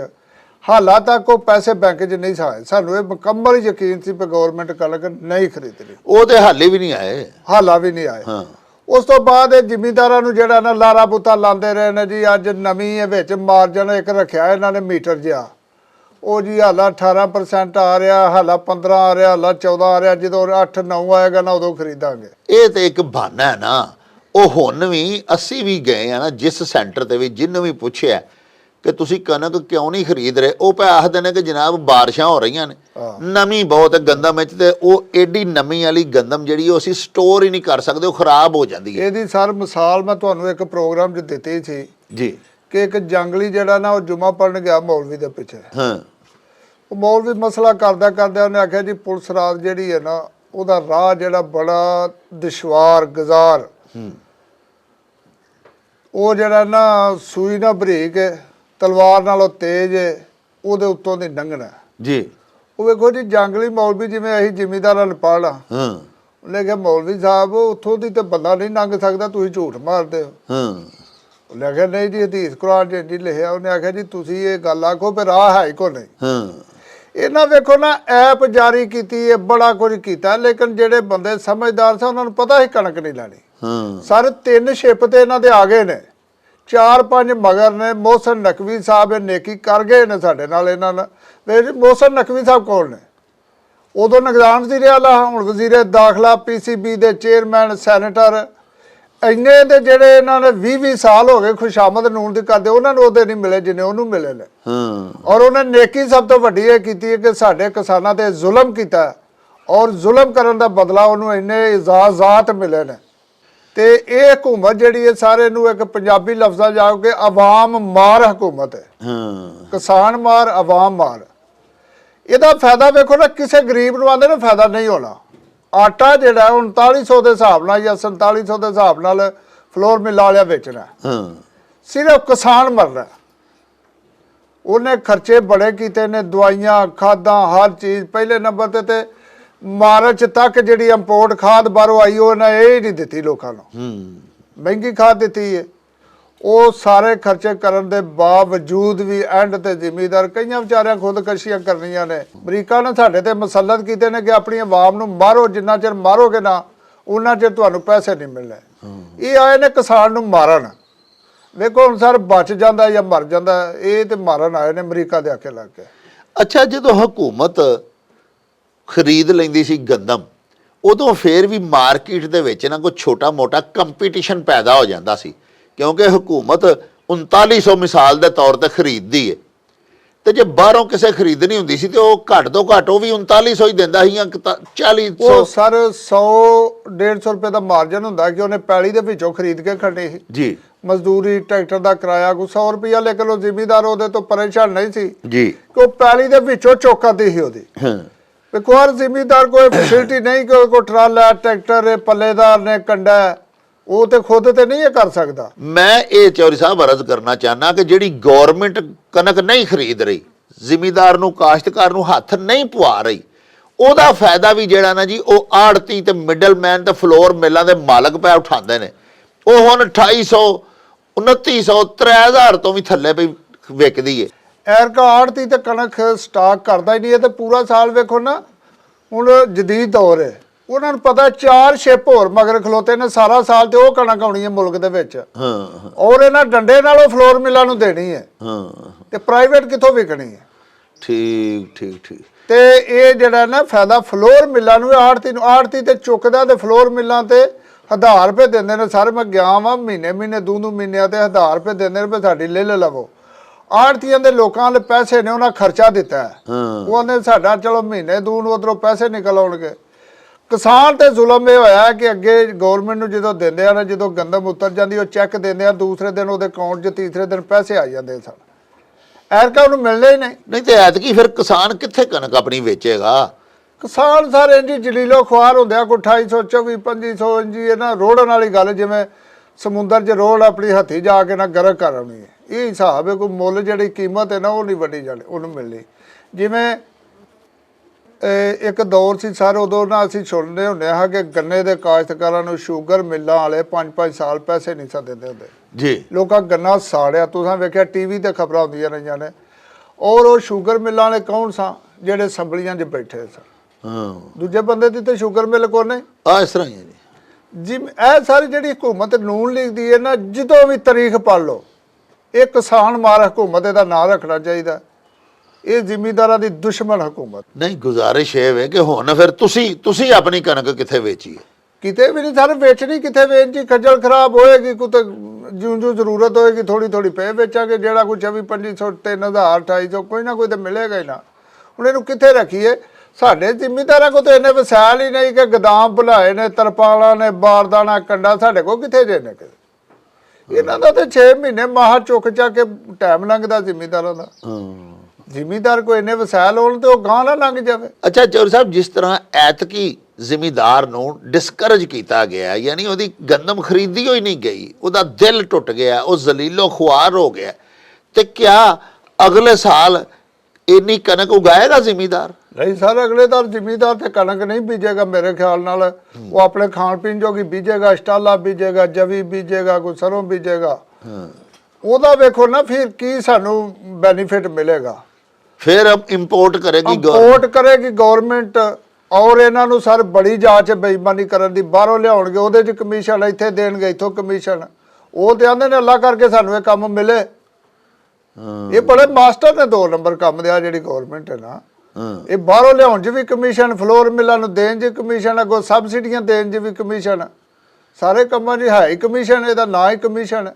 ਹਾਲਾਂ ਤੱਕ ਉਹ ਪੈਸੇ ਬੈਂਕ 'ਚ ਨਹੀਂ ਸਾਏ ਸਾਨੂੰ ਇਹ ਮੁਕੰਮਲ ਯਕੀਨ ਸੀ ਕਿ ਗਵਰਨਮੈਂਟ ਕਣਕ ਨਹੀਂ ਖਰੀਦਣੀ ਉਹ ਤੇ ਹਾਲੇ ਵੀ ਨਹੀਂ ਆਏ। ਹਾਲਾਂ ਵੀ ਨਹੀਂ ਆਏ। ਹਾਂ। ਉਸ ਤੋਂ ਬਾਅਦ ਇਹ ਜ਼ਿਮੀਂਦਾਰਾਂ ਨੂੰ ਜਿਹੜਾ ਨਾ ਲਾਰਾ ਬੁੱਤਾ ਲਾਉਂਦੇ ਰਹੇ ਨੇ ਜੀ ਅੱਜ ਨਵੀਂ ਇਹ ਵਿੱਚ ਮਾਰਜਨ ਇੱਕ ਰੱਖਿਆ ਇਹਨਾਂ ਨੇ ਮੀਟਰ ਜਿਹਾ। ਉਹ ਜੀ ਹਾਲਾ 18% ਆ ਰਿਹਾ ਹਾਲਾ 15 ਆ ਰਿਹਾ ਹਾਲਾ 14 ਆ ਰਿਹਾ ਜਦੋਂ 8 9 ਆਏਗਾ ਨਾ ਉਦੋਂ ਖਰੀਦਾਂਗੇ। ਇਹ ਤੇ ਇੱਕ ਬਹਾਨਾ ਹੈ ਨਾ ਉਹ ਹੁਣ ਵੀ ਅਸੀਂ ਵੀ ਗਏ ਆ ਨਾ ਜਿਸ ਸੈਂਟਰ ਤੇ ਵੀ ਜਿਹਨੂੰ ਵੀ ਪੁੱਛਿਆ ਕਿ ਤੁਸੀਂ ਕਣਕ ਕਿਉਂ ਨਹੀਂ ਖਰੀਦ ਰਹੇ ਉਹ ਪੈ ਆਖਦੇ ਨੇ ਕਿ ਜਨਾਬ ਬਾਰਿਸ਼ਾਂ ਹੋ ਰਹੀਆਂ ਨੇ। ਨਮੀ ਬਹੁਤ ਹੈ ਗੰਦਮ ਵਿੱਚ ਤੇ ਉਹ ਏਡੀ ਨਮੀ ਵਾਲੀ ਗੰਦਮ ਜਿਹੜੀ ਉਹ ਅਸੀਂ ਸਟੋਰ ਹੀ ਨਹੀਂ ਕਰ ਸਕਦੇ ਉਹ ਖਰਾਬ ਹੋ ਜਾਂਦੀ ਹੈ। ਇਹਦੀ ਸਰ ਮਿਸਾਲ ਮੈਂ ਤੁਹਾਨੂੰ ਇੱਕ ਪ੍ਰੋਗਰਾਮ 'ਚ ਦਿੱਤੀ ਸੀ ਜੀ। ਕਿ ਇੱਕ ਜੰਗਲੀ ਜਿਹੜਾ ਨਾ ਉਹ ਜੁਮਾ ਪੜਨ ਗਿਆ ਮੌਲਵੀ ਦੇ ਪਿੱਛੇ। ਹਾਂ। ਉਹ ਮੌਲਵੀ ਮਸਲਾ ਕਰਦਾ ਕਰਦਾ ਉਹਨੇ ਆਖਿਆ ਜੀ ਪੁਲਿਸ ਰਾਤ ਜਿਹੜੀ ਹੈ ਨਾ ਉਹਦਾ ਰਾਹ ਜਿਹੜਾ ਬੜਾ ਦੁਸ਼ਵਾਰ ਗੁਜ਼ਾਰ। ਉਹ ਜਿਹੜਾ ਨਾ ਸੂਈ ਨਾ ਬਰੀਕ ਹੈ, ਤਲਵਾਰ ਨਾਲੋਂ ਤੇਜ਼ ਹੈ ਉਹਦੇ ਉੱਤੋਂ ਦੀ ਲੰਘਣਾ ਜੀ। ਉਹ ਵੇਖੋ ਜੀ ਜੰਗਲੀ ਮੌਲਵੀ ਜਿਵੇਂ ਅਸੀਂ ਜ਼ਿਮੀਦਾਰਾਂ ਨੂੰ ਪੜ੍ਹ ਲਾ ਹਾਂ। ਉਹਨੇ ਕਿਹਾ ਮੌਲਵੀ ਸਾਹਿਬ ਉੱਥੋਂ ਦੀ ਤੇ ਬੰਦਾ ਨਹੀਂ ਲੰਘ ਸਕਦਾ ਤੁਸੀਂ ਝੂਠ ਮਾਰਦੇ ਹੋ। ਹਾਂ। ਉਹਨੇ ਆਖਿਆ ਨਹੀਂ ਜੀ ਹਦੀਸ ਕੁਰਾਨ ਜੀ ਲਿਖਿਆ ਉਹਨੇ ਆਖਿਆ ਜੀ ਤੁਸੀਂ ਇਹ ਗੱਲ ਆਖੋ ਪਰ ਰਾਹ ਹੀ ਕੋ ਨਹੀਂ। ਹਾਂ। ਇਹਨਾਂ ਵੇਖੋ ਨਾ ਐਪ ਜਾਰੀ ਕੀਤੀ ਹੈ ਬੜਾ ਕੁਝ ਕੀਤਾ ਲੇਕਿਨ ਜਿਹੜੇ ਬੰਦੇ ਸਮਝਦਾਰ ਸਨ ਉਹਨਾਂ ਨੂੰ ਪਤਾ ਹੀ ਕਣਕ ਨਹੀਂ ਲੈਣੀ। ਹਾਂ। ਸਾਰੇ ਤਿੰਨ ਸ਼ਿਪ ਤੇ ਇਹਨਾਂ ਦੇ ਆ ਗਏ ਨੇ। ਚਾਰ ਪੰਜ ਮਗਰ ਨੇ ਮੋਹਸਨ ਨਕਵੀ ਸਾਹਿਬ ਇਹ ਨੇਕੀ ਕਰ ਗਏ ਨੇ ਸਾਡੇ ਨਾਲ ਇਹਨਾਂ ਨਾਲ। ਮੋਹਸਨ ਨਕਵੀ ਸਾਹਿਬ ਕੋਲ ਨੇ? ਉਦੋਂ ਨਿਗਰਾਨ ਵਜ਼ੀਰ ਆਲਾ ਹੁਣ ਵਜ਼ੀਰ ਦਾਖਲਾ ਪੀਸੀਬੀ ਦੇ ਚੇਅਰਮੈਨ ਸੈਨੇਟਰ ਇੰਨੇ ਦੇ ਜਿਹੜੇ ਇਹਨਾਂ ਨੇ 20 20 ਸਾਲ ਹੋ ਗਏ ਖੁਸ਼ਾਮਦ ਨੂਨ ਦੀ ਕਰਦੇ ਉਹਨਾਂ ਨੂੰ ਉਹਦੇ ਨਹੀਂ ਮਿਲੇ ਜਿੰਨੇ ਉਹਨੂੰ ਮਿਲੇ ਨੇ। ਹਾਂ। ਔਰ ਉਹਨੇ ਨੇਕੀ ਸਭ ਤੋਂ ਵੱਡੀ ਇਹ ਕੀਤੀ ਹੈ ਕਿ ਸਾਡੇ ਕਿਸਾਨਾਂ ਤੇ ਜ਼ੁਲਮ ਕੀਤਾ ਔਰ ਜ਼ੁਲਮ ਕਰਨ ਦਾ ਬਦਲਾ ਉਹਨੂੰ ਇੰਨੇ ਇਜਾਜ਼ਾਤ ਮਿਲੇ ਨੇ। ਤੇ ਇਹ ਹਕੂਮਤ ਜਿਹੜੀ ਹੈ ਸਾਰੇ ਨੂੰ ਇੱਕ ਪੰਜਾਬੀ ਲਫ਼ਜ਼ਾਂ ਜਾਓ ਕਿ ਆਵਾਮ ਮਾਰ ਹਕੂਮਤ ਹੈ। ਹਾਂ। ਕਿਸਾਨ ਮਾਰ ਆਵਾਮ ਮਾਰ। ਇਹਦਾ ਫਾਇਦਾ ਵੇਖੋ ਨਾ ਕਿਸੇ ਗਰੀਬ ਨੂੰ ਆਂਦੇ ਨੇ ਫਾਇਦਾ ਨਹੀਂ ਹੋਣਾ। ਆਟਾ ਜਿਹੜਾ ਹੈ 3900 ਦੇ ਹਿਸਾਬ ਨਾਲ ਜਾਂ 4700 ਦੇ ਹਿਸਾਬ ਨਾਲ ਫਲੋਰ ਮਿਲ ਵਾਲਿਆ ਵੇਚਣਾ ਹਾਂ। ਸਿਰਫ ਕਿਸਾਨ ਮਰਨਾ ਉਹਨੇ ਖਰਚੇ ਬੜੇ ਕੀਤੇ ਨੇ ਦਵਾਈਆਂ ਖਾਦਾਂ ਹਰ ਚੀਜ਼। ਪਹਿਲੇ ਨੰਬਰ ਤੇ ਤੇ ਮਾਰਚ ਤੱਕ ਜਿਹੜੀ ਇੰਪੋਰਟ ਖਾਦ ਬਾਹਰੋਂ ਆਈ ਉਹਨਾਂ ਇਹ ਹੀ ਨਹੀਂ ਦਿੱਤੀ ਲੋਕਾਂ ਨੂੰ। ਹੂੰ। ਮਹਿੰਗੀ ਖਾਦ ਦਿੱਤੀ ਹੈ। ਉਹ ਸਾਰੇ ਖਰਚੇ ਕਰਨ ਦੇ ਬਾਵਜੂਦ ਵੀ ਐਂਡ ਤੇ ਜ਼ਿਮੀਦਾਰ ਕਈਆਂ ਵਿਚਾਰਿਆਂ ਖੁਦਕਸ਼ੀਆਂ ਕਰਨੀਆਂ ਨੇ। ਅਮਰੀਕਾ ਨੇ ਸਾਡੇ ਤੇ ਮਸਲਤ ਕੀਤੇ ਨੇ ਕਿ ਆਪਣੀ ਆਵਾਮ ਨੂੰ ਮਾਰੋ ਜਿੰਨਾ ਚਿਰ ਮਾਰੋਗੇ ਨਾ ਉਹਨਾਂ ਚਿਰ ਤੁਹਾਨੂੰ ਪੈਸੇ ਨਹੀਂ ਮਿਲਣੇ। ਇਹ ਆਏ ਨੇ ਕਿਸਾਨ ਨੂੰ ਮਾਰਨ। ਵੇਖੋ ਹੁਣ ਸਰ ਬਚ ਜਾਂਦਾ ਜਾਂ ਮਰ ਜਾਂਦਾ ਇਹ ਤੇ ਮਾਰਨ ਆਏ ਨੇ ਅਮਰੀਕਾ ਦੇ ਆਕੇ ਲੱਗ ਕੇ ਅੱਛਾ ਜਦੋਂ ਹਕੂਮਤ ਖਰੀਦ ਲੈਂਦੀ ਸੀ ਗੰਦਮ ਉਦੋਂ ਫੇਰ ਵੀ ਮਾਰਕੀਟ ਦੇ ਵਿੱਚ ਨਾ ਕੋਈ ਛੋਟਾ ਮੋਟਾ ਕੰਪੀਟੀਸ਼ਨ ਪੈਦਾ ਹੋ ਜਾਂਦਾ ਸੀ। ਕਿਉਂਕਿ ਹਕੂਮਤ 3900 ਮਿਸਾਲ ਦੇ ਤੌਰ ਤੇ ਖਰੀਦਦੀ ਏ। ਤੇ ਜੇ ਬਾਹਰੋਂ ਕਿਸੇ ਖਰੀਦਣੀ ਹੁੰਦੀ ਸੀ ਤੇ ਉਹ ਘੱਟ ਤੋਂ ਘੱਟ ਉਹ ਵੀ 3900 ਹੀ ਦਿੰਦਾ ਸੀ ਜਾਂ 40 ਉਹ ਸਰ 100 150 ਰੁਪਏ ਦਾ ਮਾਰਜਨ ਹੁੰਦਾ ਕਿ ਉਹਨੇ ਪੈਲੀ ਦੇ ਵਿੱਚੋਂ ਖਰੀਦ ਕੇ ਖੜਨੀ ਸੀ। ਜੀ। ਮਜ਼ਦੂਰੀ ਟਰੈਕਟਰ ਦਾ ਕਿਰਾਇਆ ਕੋ 100 ਰੁਪਇਆ ਲੇਕਿਨ ਉਹ ਜ਼ਿਮੀਦਾਰ ਉਹਦੇ ਤੋਂ ਪਰੇਸ਼ਾਨ ਨਹੀਂ ਸੀ। ਜੀ। ਕਿ ਉਹ ਪੈਲੀ ਦੇ ਵਿੱਚੋਂ ਚੌਕਾਦੀ ਸੀ ਉਹਦੀ। ਹਾਂ। ਹਰ ਜ਼ਿਮੀਦਾਰ ਕੋਈ ਫੈਸਿਲਿਟੀ ਨਹੀਂ ਕਿ ਕੋ ਟਰਾਲਾ ਟਰੈਕਟਰ ਹੈ ਪੱਲੇਦਾਰ ਨੇ ਕੰਡਾ ਹੈ, ਉਹ ਤੇ ਖੁਦ ਤੇ ਨਹੀਂ ਇਹ ਕਰ ਸਕਦਾ। ਮੈਂ ਇਹ ਚੌਧਰੀ ਸਾਹਿਬ ਅਰਜ਼ ਕਰਨਾ ਚਾਹਨਾ ਕਿ ਜਿਹੜੀ ਗਵਰਨਮੈਂਟ ਕਣਕ ਨਹੀਂ ਖਰੀਦ ਰਹੀ ਜ਼ਿਮੀਦਾਰ ਨੂੰ ਕਾਸ਼ਤਕਾਰ ਨੂੰ ਹੱਥ ਨਹੀਂ ਪਵਾ ਰਹੀ ਉਹਦਾ ਫਾਇਦਾ ਵੀ ਜਿਹੜਾ ਨਾ ਜੀ ਉਹ ਆੜਤੀ ਤੇ ਮਿਡਲਮੈਨ ਤੇ ਫਲੋਰ ਮਿਲਾਂ ਦੇ ਮਾਲਕ ਪੈ ਉਠਾਉਂਦੇ ਨੇ। ਉਹ ਹੁਣ 2800 2900 3000 ਤੋਂ ਵੀ ਥੱਲੇ ਪਈ ਵਿਕਦੀ ਏ। ਐਰਕਾ ਆੜਤੀ ਤੇ ਕਣਕ ਸਟਾਕ ਕਰਦਾ ਹੀ ਨਹੀਂ ਇਹ ਤੇ ਪੂਰਾ ਸਾਲ ਵੇਖੋ ਨਾ ਹੁਣ ਜਦੀਦ ਦੌਰ ਹੈ ਉਹਨਾਂ ਨੂੰ ਪਤਾ ਚਾਰ ਸ਼ਿਪ ਹੋਰ ਮਗਰ ਖਲੋਤੇ ਨੇ ਸਾਰਾ ਸਾਲ ਤੇ ਉਹ ਕਣਕ ਆਉਣੀ ਹੈ ਮੁਲਕ ਦੇ ਵਿੱਚ। ਹਾਂ ਔਰ ਇਹਨਾਂ ਡੰਡੇ ਨਾਲੋਂ ਫਲੋਰ ਮਿਲਾਂ ਨੂੰ ਦੇਣੀ ਹੈ। ਹਾਂ। ਤੇ ਪ੍ਰਾਈਵੇਟ ਕਿੱਥੋਂ ਵਿਕਣੀ ਹੈ? ਠੀਕ ਠੀਕ ਠੀਕ। ਤੇ ਇਹ ਜਿਹੜਾ ਨਾ ਫਾਇਦਾ ਫਲੋਰ ਮਿਲਾਂ ਨੂੰ ਆੜਤੀ ਨੂੰ ਆੜਤੀ ਤੇ ਚੁੱਕਦਾ ਤੇ ਫਲੋਰ ਮਿਲਾਂ ਤੇ 1000 ਰੁਪਏ ਦਿੰਦੇ ਨੇ। ਸਾਰੇ ਮੈਂ ਗਿਆ ਵਾਂ ਮਹੀਨੇ ਮਹੀਨੇ ਦੂ ਦੂ ਮਹੀਨਿਆਂ ਤੇ 1000 ਰੁਪਏ ਦਿੰਦੇ ਨੇ ਵੀ ਸਾਡੀ ਲੈ ਲੈ ਲਵੋ। ਆੜਤੀਆਂ ਦੇ ਲੋਕਾਂ ਦੇ ਪੈਸੇ ਨੇ ਉਹਨਾਂ ਖਰਚਾ ਦਿੱਤਾ ਹਾਂ। ਉਹਨੇ ਸਾਡਾ ਚਲੋ ਮਹੀਨੇ ਦੂ ਨੂੰ ਉਧਰੋਂ ਪੈਸੇ ਨਿਕਲ ਆਉਣਗੇ। ਕਿਸਾਨ ਤੇ ਜ਼ੁਲਮ ਇਹ ਹੋਇਆ ਕਿ ਅੱਗੇ ਗਵਰਨਮੈਂਟ ਨੂੰ ਜਦੋਂ ਦਿੰਦੇ ਆ ਨਾ ਜਦੋਂ ਗੰਦਮ ਉਤਰ ਜਾਂਦੀ ਉਹ ਚੈੱਕ ਦਿੰਦੇ ਆ ਦੂਸਰੇ ਦਿਨ ਉਹਦੇ ਅਕਾਊਂਟ 'ਚ ਤੀਸਰੇ ਦਿਨ ਪੈਸੇ ਆ ਜਾਂਦੇ ਸਨ। ਐਰਕਾ ਉਹਨੂੰ ਮਿਲਦੇ ਹੀ ਨਹੀਂ। ਨਹੀਂ ਤੇ ਐਤਕੀ ਫਿਰ ਕਿਸਾਨ ਕਿੱਥੇ ਕਣਕ ਆਪਣੀ ਵੇਚੇਗਾ? ਕਿਸਾਨ ਸਾਰੇ ਇੰਜੀ ਜਲੀਲੋ ਖੁਆਰ ਹੁੰਦੇ ਆ ਕੋਈ 2824 2500 ਇੰਜੀ ਇਹਨਾਂ ਰੋੜਨ ਵਾਲੀ ਗੱਲ ਜਿਵੇਂ ਸਮੁੰਦਰ 'ਚ ਰੋੜ ਆਪਣੀ ਹੱਥੀ ਜਾ ਕੇ ਨਾ ਗਰਕ ਕਰਨੀ ਹੈ। ਇਹ ਹਿਸਾਬ ਹੈ ਕੋਈ ਮੁੱਲ ਜਿਹੜੀ ਕੀਮਤ ਹੈ ਨਾ ਉਹ ਨਹੀਂ ਵੱਡੀ ਜਾਣੀ ਉਹਨੂੰ ਮਿਲਣੀ। ਜਿਵੇਂ ਇੱਕ ਦੌਰ ਸੀ ਸਰ ਉਦੋਂ ਨਾ ਅਸੀਂ ਸੁਣਦੇ ਹੁੰਦੇ ਹਾਂ ਕਿ ਗੰਨੇ ਦੇ ਕਾਸ਼ਤਕਾਰਾਂ ਨੂੰ ਸ਼ੂਗਰ ਮਿੱਲਾਂ ਵਾਲੇ 5-5 ਸਾਲ ਪੈਸੇ ਨਹੀਂ ਸਾ ਦਿੰਦੇ ਹੁੰਦੇ। ਜੀ। ਲੋਕਾਂ ਗੰਨਾ ਸਾੜਿਆ ਤੁਸੀਂ ਵੇਖਿਆ ਟੀਵੀ ਤੇ ਖਬਰਾਂ ਹੁੰਦੀਆਂ ਰਹੀਆਂ ਨੇ। ਔਰ ਉਹ ਸ਼ੂਗਰ ਮਿੱਲਾਂ ਵਾਲੇ ਕੌਣ ਸਨ ਜਿਹੜੇ ਸੰਭਲੀਆਂ 'ਚ ਬੈਠੇ ਸਨ। ਹਾਂ। ਦੂਜੇ ਬੰਦੇ ਦੀ ਤੇ ਸ਼ੂਗਰ ਮਿਲ ਕੋ ਨਹੀਂ ਆ ਇਸ ਤਰ੍ਹਾਂ ਹੀ ਹੈ ਜੀ। ਜੀ ਇਹ ਸਾਰੀ ਜਿਹੜੀ ਹਕੂਮਤ ਨੂਨ ਲੀਗ ਦੀ ਹੈ ਨਾ ਜਦੋਂ ਵੀ ਤਾਰੀਖ ਪੜ ਲਓ ਇਹ ਕਿਸਾਨ ਮਾਰ ਹਕੂਮਤ ਦਾ ਨਾਂ ਰੱਖਣਾ ਚਾਹੀਦਾ। ਇਹ ਜ਼ਿਮੀਂਦਾਰਾਂ ਦੀ ਦੁਸ਼ਮਣ ਹਕੂਮਤ। ਨਹੀਂ ਗੁਜ਼ਾਰਿਸ਼ ਇਹ ਵੇ ਕਿ ਹੁਣ ਫਿਰ ਤੁਸੀਂ ਤੁਸੀਂ ਆਪਣੀ ਕਣਕ ਕਿੱਥੇ ਵੇਚੀ ਹੈ ਕਿਤੇ ਵੀ ਨਹੀਂ ਸਰ ਵੇਚਣੀ ਕਿਤੇ ਵੇਚੀ ਖੱਜਲ ਖਰਾਬ ਹੋਏਗੀ ਕਿਤੇ ਜਿਉਂ ਜਿਉਂ ਜ਼ਰੂਰਤ ਹੋਏਗੀ ਥੋੜੀ ਥੋੜੀ ਪੈ ਵੇਚਾਂਗੇ ਜਿਹੜਾ ਕੋਈ 24 2500 3000 2800 ਕੋਈ ਨਾ ਕੋਈ ਤਾਂ ਮਿਲੇਗਾ ਹੀ ਨਾ। ਹੁਣ ਇਹਨੂੰ ਕਿੱਥੇ ਰੱਖੀਏ? ਸਾਡੇ ਜ਼ਿਮੀਂਦਾਰਾਂ ਕੋਲ ਤਾਂ ਇੰਨੇ ਵਸਾਇਲ ਹੀ ਨਹੀਂ ਕਿ ਗਦਾਮ ਭੁਲਾਏ ਨੇ ਤਰਪਾਲਾਂ ਨੇ ਬਾਰਦਾਨਾ ਕੰਡਾ ਸਾਡੇ ਕੋਲ ਕਿੱਥੇ ਜੇ ਨੇ? ਇਹਨਾਂ ਦਾ ਤਾਂ 6 ਮਹੀਨੇ ਮਾਹ ਚੁੱਕ ਚਾ ਕੇ ਟਾਈਮ ਲੰਘਦਾ ਜ਼ਿਮੀਂਦਾਰਾਂ ਦਾ। ਹਾਂ। ਜ਼ਿਮੀਂਦਾਰ ਕੋਈ ਇੰਨੇ ਵਸਾਇਲ ਹੋਣ ਤੇ ਉਹ ਗਾਂ ਨਾ ਲੰਘ ਜਾਵੇ। ਅੱਛਾ ਚੌਰ ਸਾਹਿਬ ਜਿਸ ਤਰ੍ਹਾਂ ਐਤਕੀ ਜ਼ਿਮੀਦਾਰ ਨੂੰ ਡਿਸਕਰੇਜ ਕੀਤਾ ਗਿਆ ਯਾਨੀ ਉਹਦੀ ਗੰਦਮ ਖਰੀਦੀ ਹੋਈ ਨਹੀਂ ਗਈ ਉਹਦਾ ਦਿਲ ਟੁੱਟ ਗਿਆ ਉਹ ਜ਼ਲੀਲੋ ਖੁਆਰ ਹੋ ਗਿਆ ਤੇ ਕਿਆ ਅਗਲੇ ਸਾਲ ਇੰਨੀ ਕਣਕ ਉਗਾਏਗਾ ਜ਼ਿਮੀਦਾਰ? ਨਹੀਂ ਸਰ ਅਗਲੇ ਤਾਂ ਜ਼ਿਮੀਦਾਰ ਤੇ ਕਣਕ ਨਹੀਂ ਬੀਜੇਗਾ ਮੇਰੇ ਖਿਆਲ ਨਾਲ। ਉਹ ਆਪਣੇ ਖਾਣ ਪੀਣ ਜੋਗੀ ਬੀਜੇਗਾ ਸਟਾਲਾ ਬੀਜੇਗਾ ਜਵੀ ਬੀਜੇਗਾ ਕੋਈ ਸਰੋਂ ਬੀਜੇਗਾ ਉਹਦਾ ਵੇਖੋ ਨਾ ਫਿਰ ਕੀ ਸਾਨੂੰ ਬੈਨੀਫਿਟ ਮਿਲੇਗਾ। ਫਿਰ ਇੰਪੋਰਟ ਕਰੇਗੀ ਗੌਰ ਇੰਪੋਰਟ ਕਰੇਗੀ ਗਵਰਨਮੈਂਟ ਔਰ ਇਹਨਾਂ ਨੂੰ ਸਰ ਬੜੀ ਜਾਂਚ ਬੇਈਮਾਨੀ ਕਰਨ ਦੀ ਬਾਹਰੋਂ ਲਿਆਉਣਗੇ ਉਹਦੇ 'ਚ ਕਮਿਸ਼ਨ ਇੱਥੇ ਦੇਣਗੇ ਇੱਥੋਂ ਕਮਿਸ਼ਨ ਉਹ ਤੇ ਆਂਦੇ ਨੇ ਅੱਲਾ ਕਰਕੇ ਸਾਨੂੰ ਇਹ ਕੰਮ ਮਿਲੇ। ਇਹ ਬੜੇ ਮਾਸਟਰ ਨੇ ਦੋ ਨੰਬਰ ਕੰਮ ਦੇ ਆ ਜਿਹੜੀ ਗਵਰਨਮੈਂਟ ਹੈ ਨਾ। ਇਹ ਬਾਹਰੋਂ ਲਿਆਉਣ 'ਚ ਵੀ ਕਮਿਸ਼ਨ ਫਲੋਰ ਮਿਲਾਂ ਨੂੰ ਦੇਣ 'ਚ ਕਮਿਸ਼ਨ ਅਗੋ ਸਬਸਿਡੀਆਂ ਦੇਣ 'ਚ ਵੀ ਕਮਿਸ਼ਨ ਸਾਰੇ ਕੰਮਾਂ 'ਚ ਹੈ ਹੀ ਕਮਿਸ਼ਨ ਇਹਦਾ ਨਾਂ ਹੀ ਕਮਿਸ਼ਨ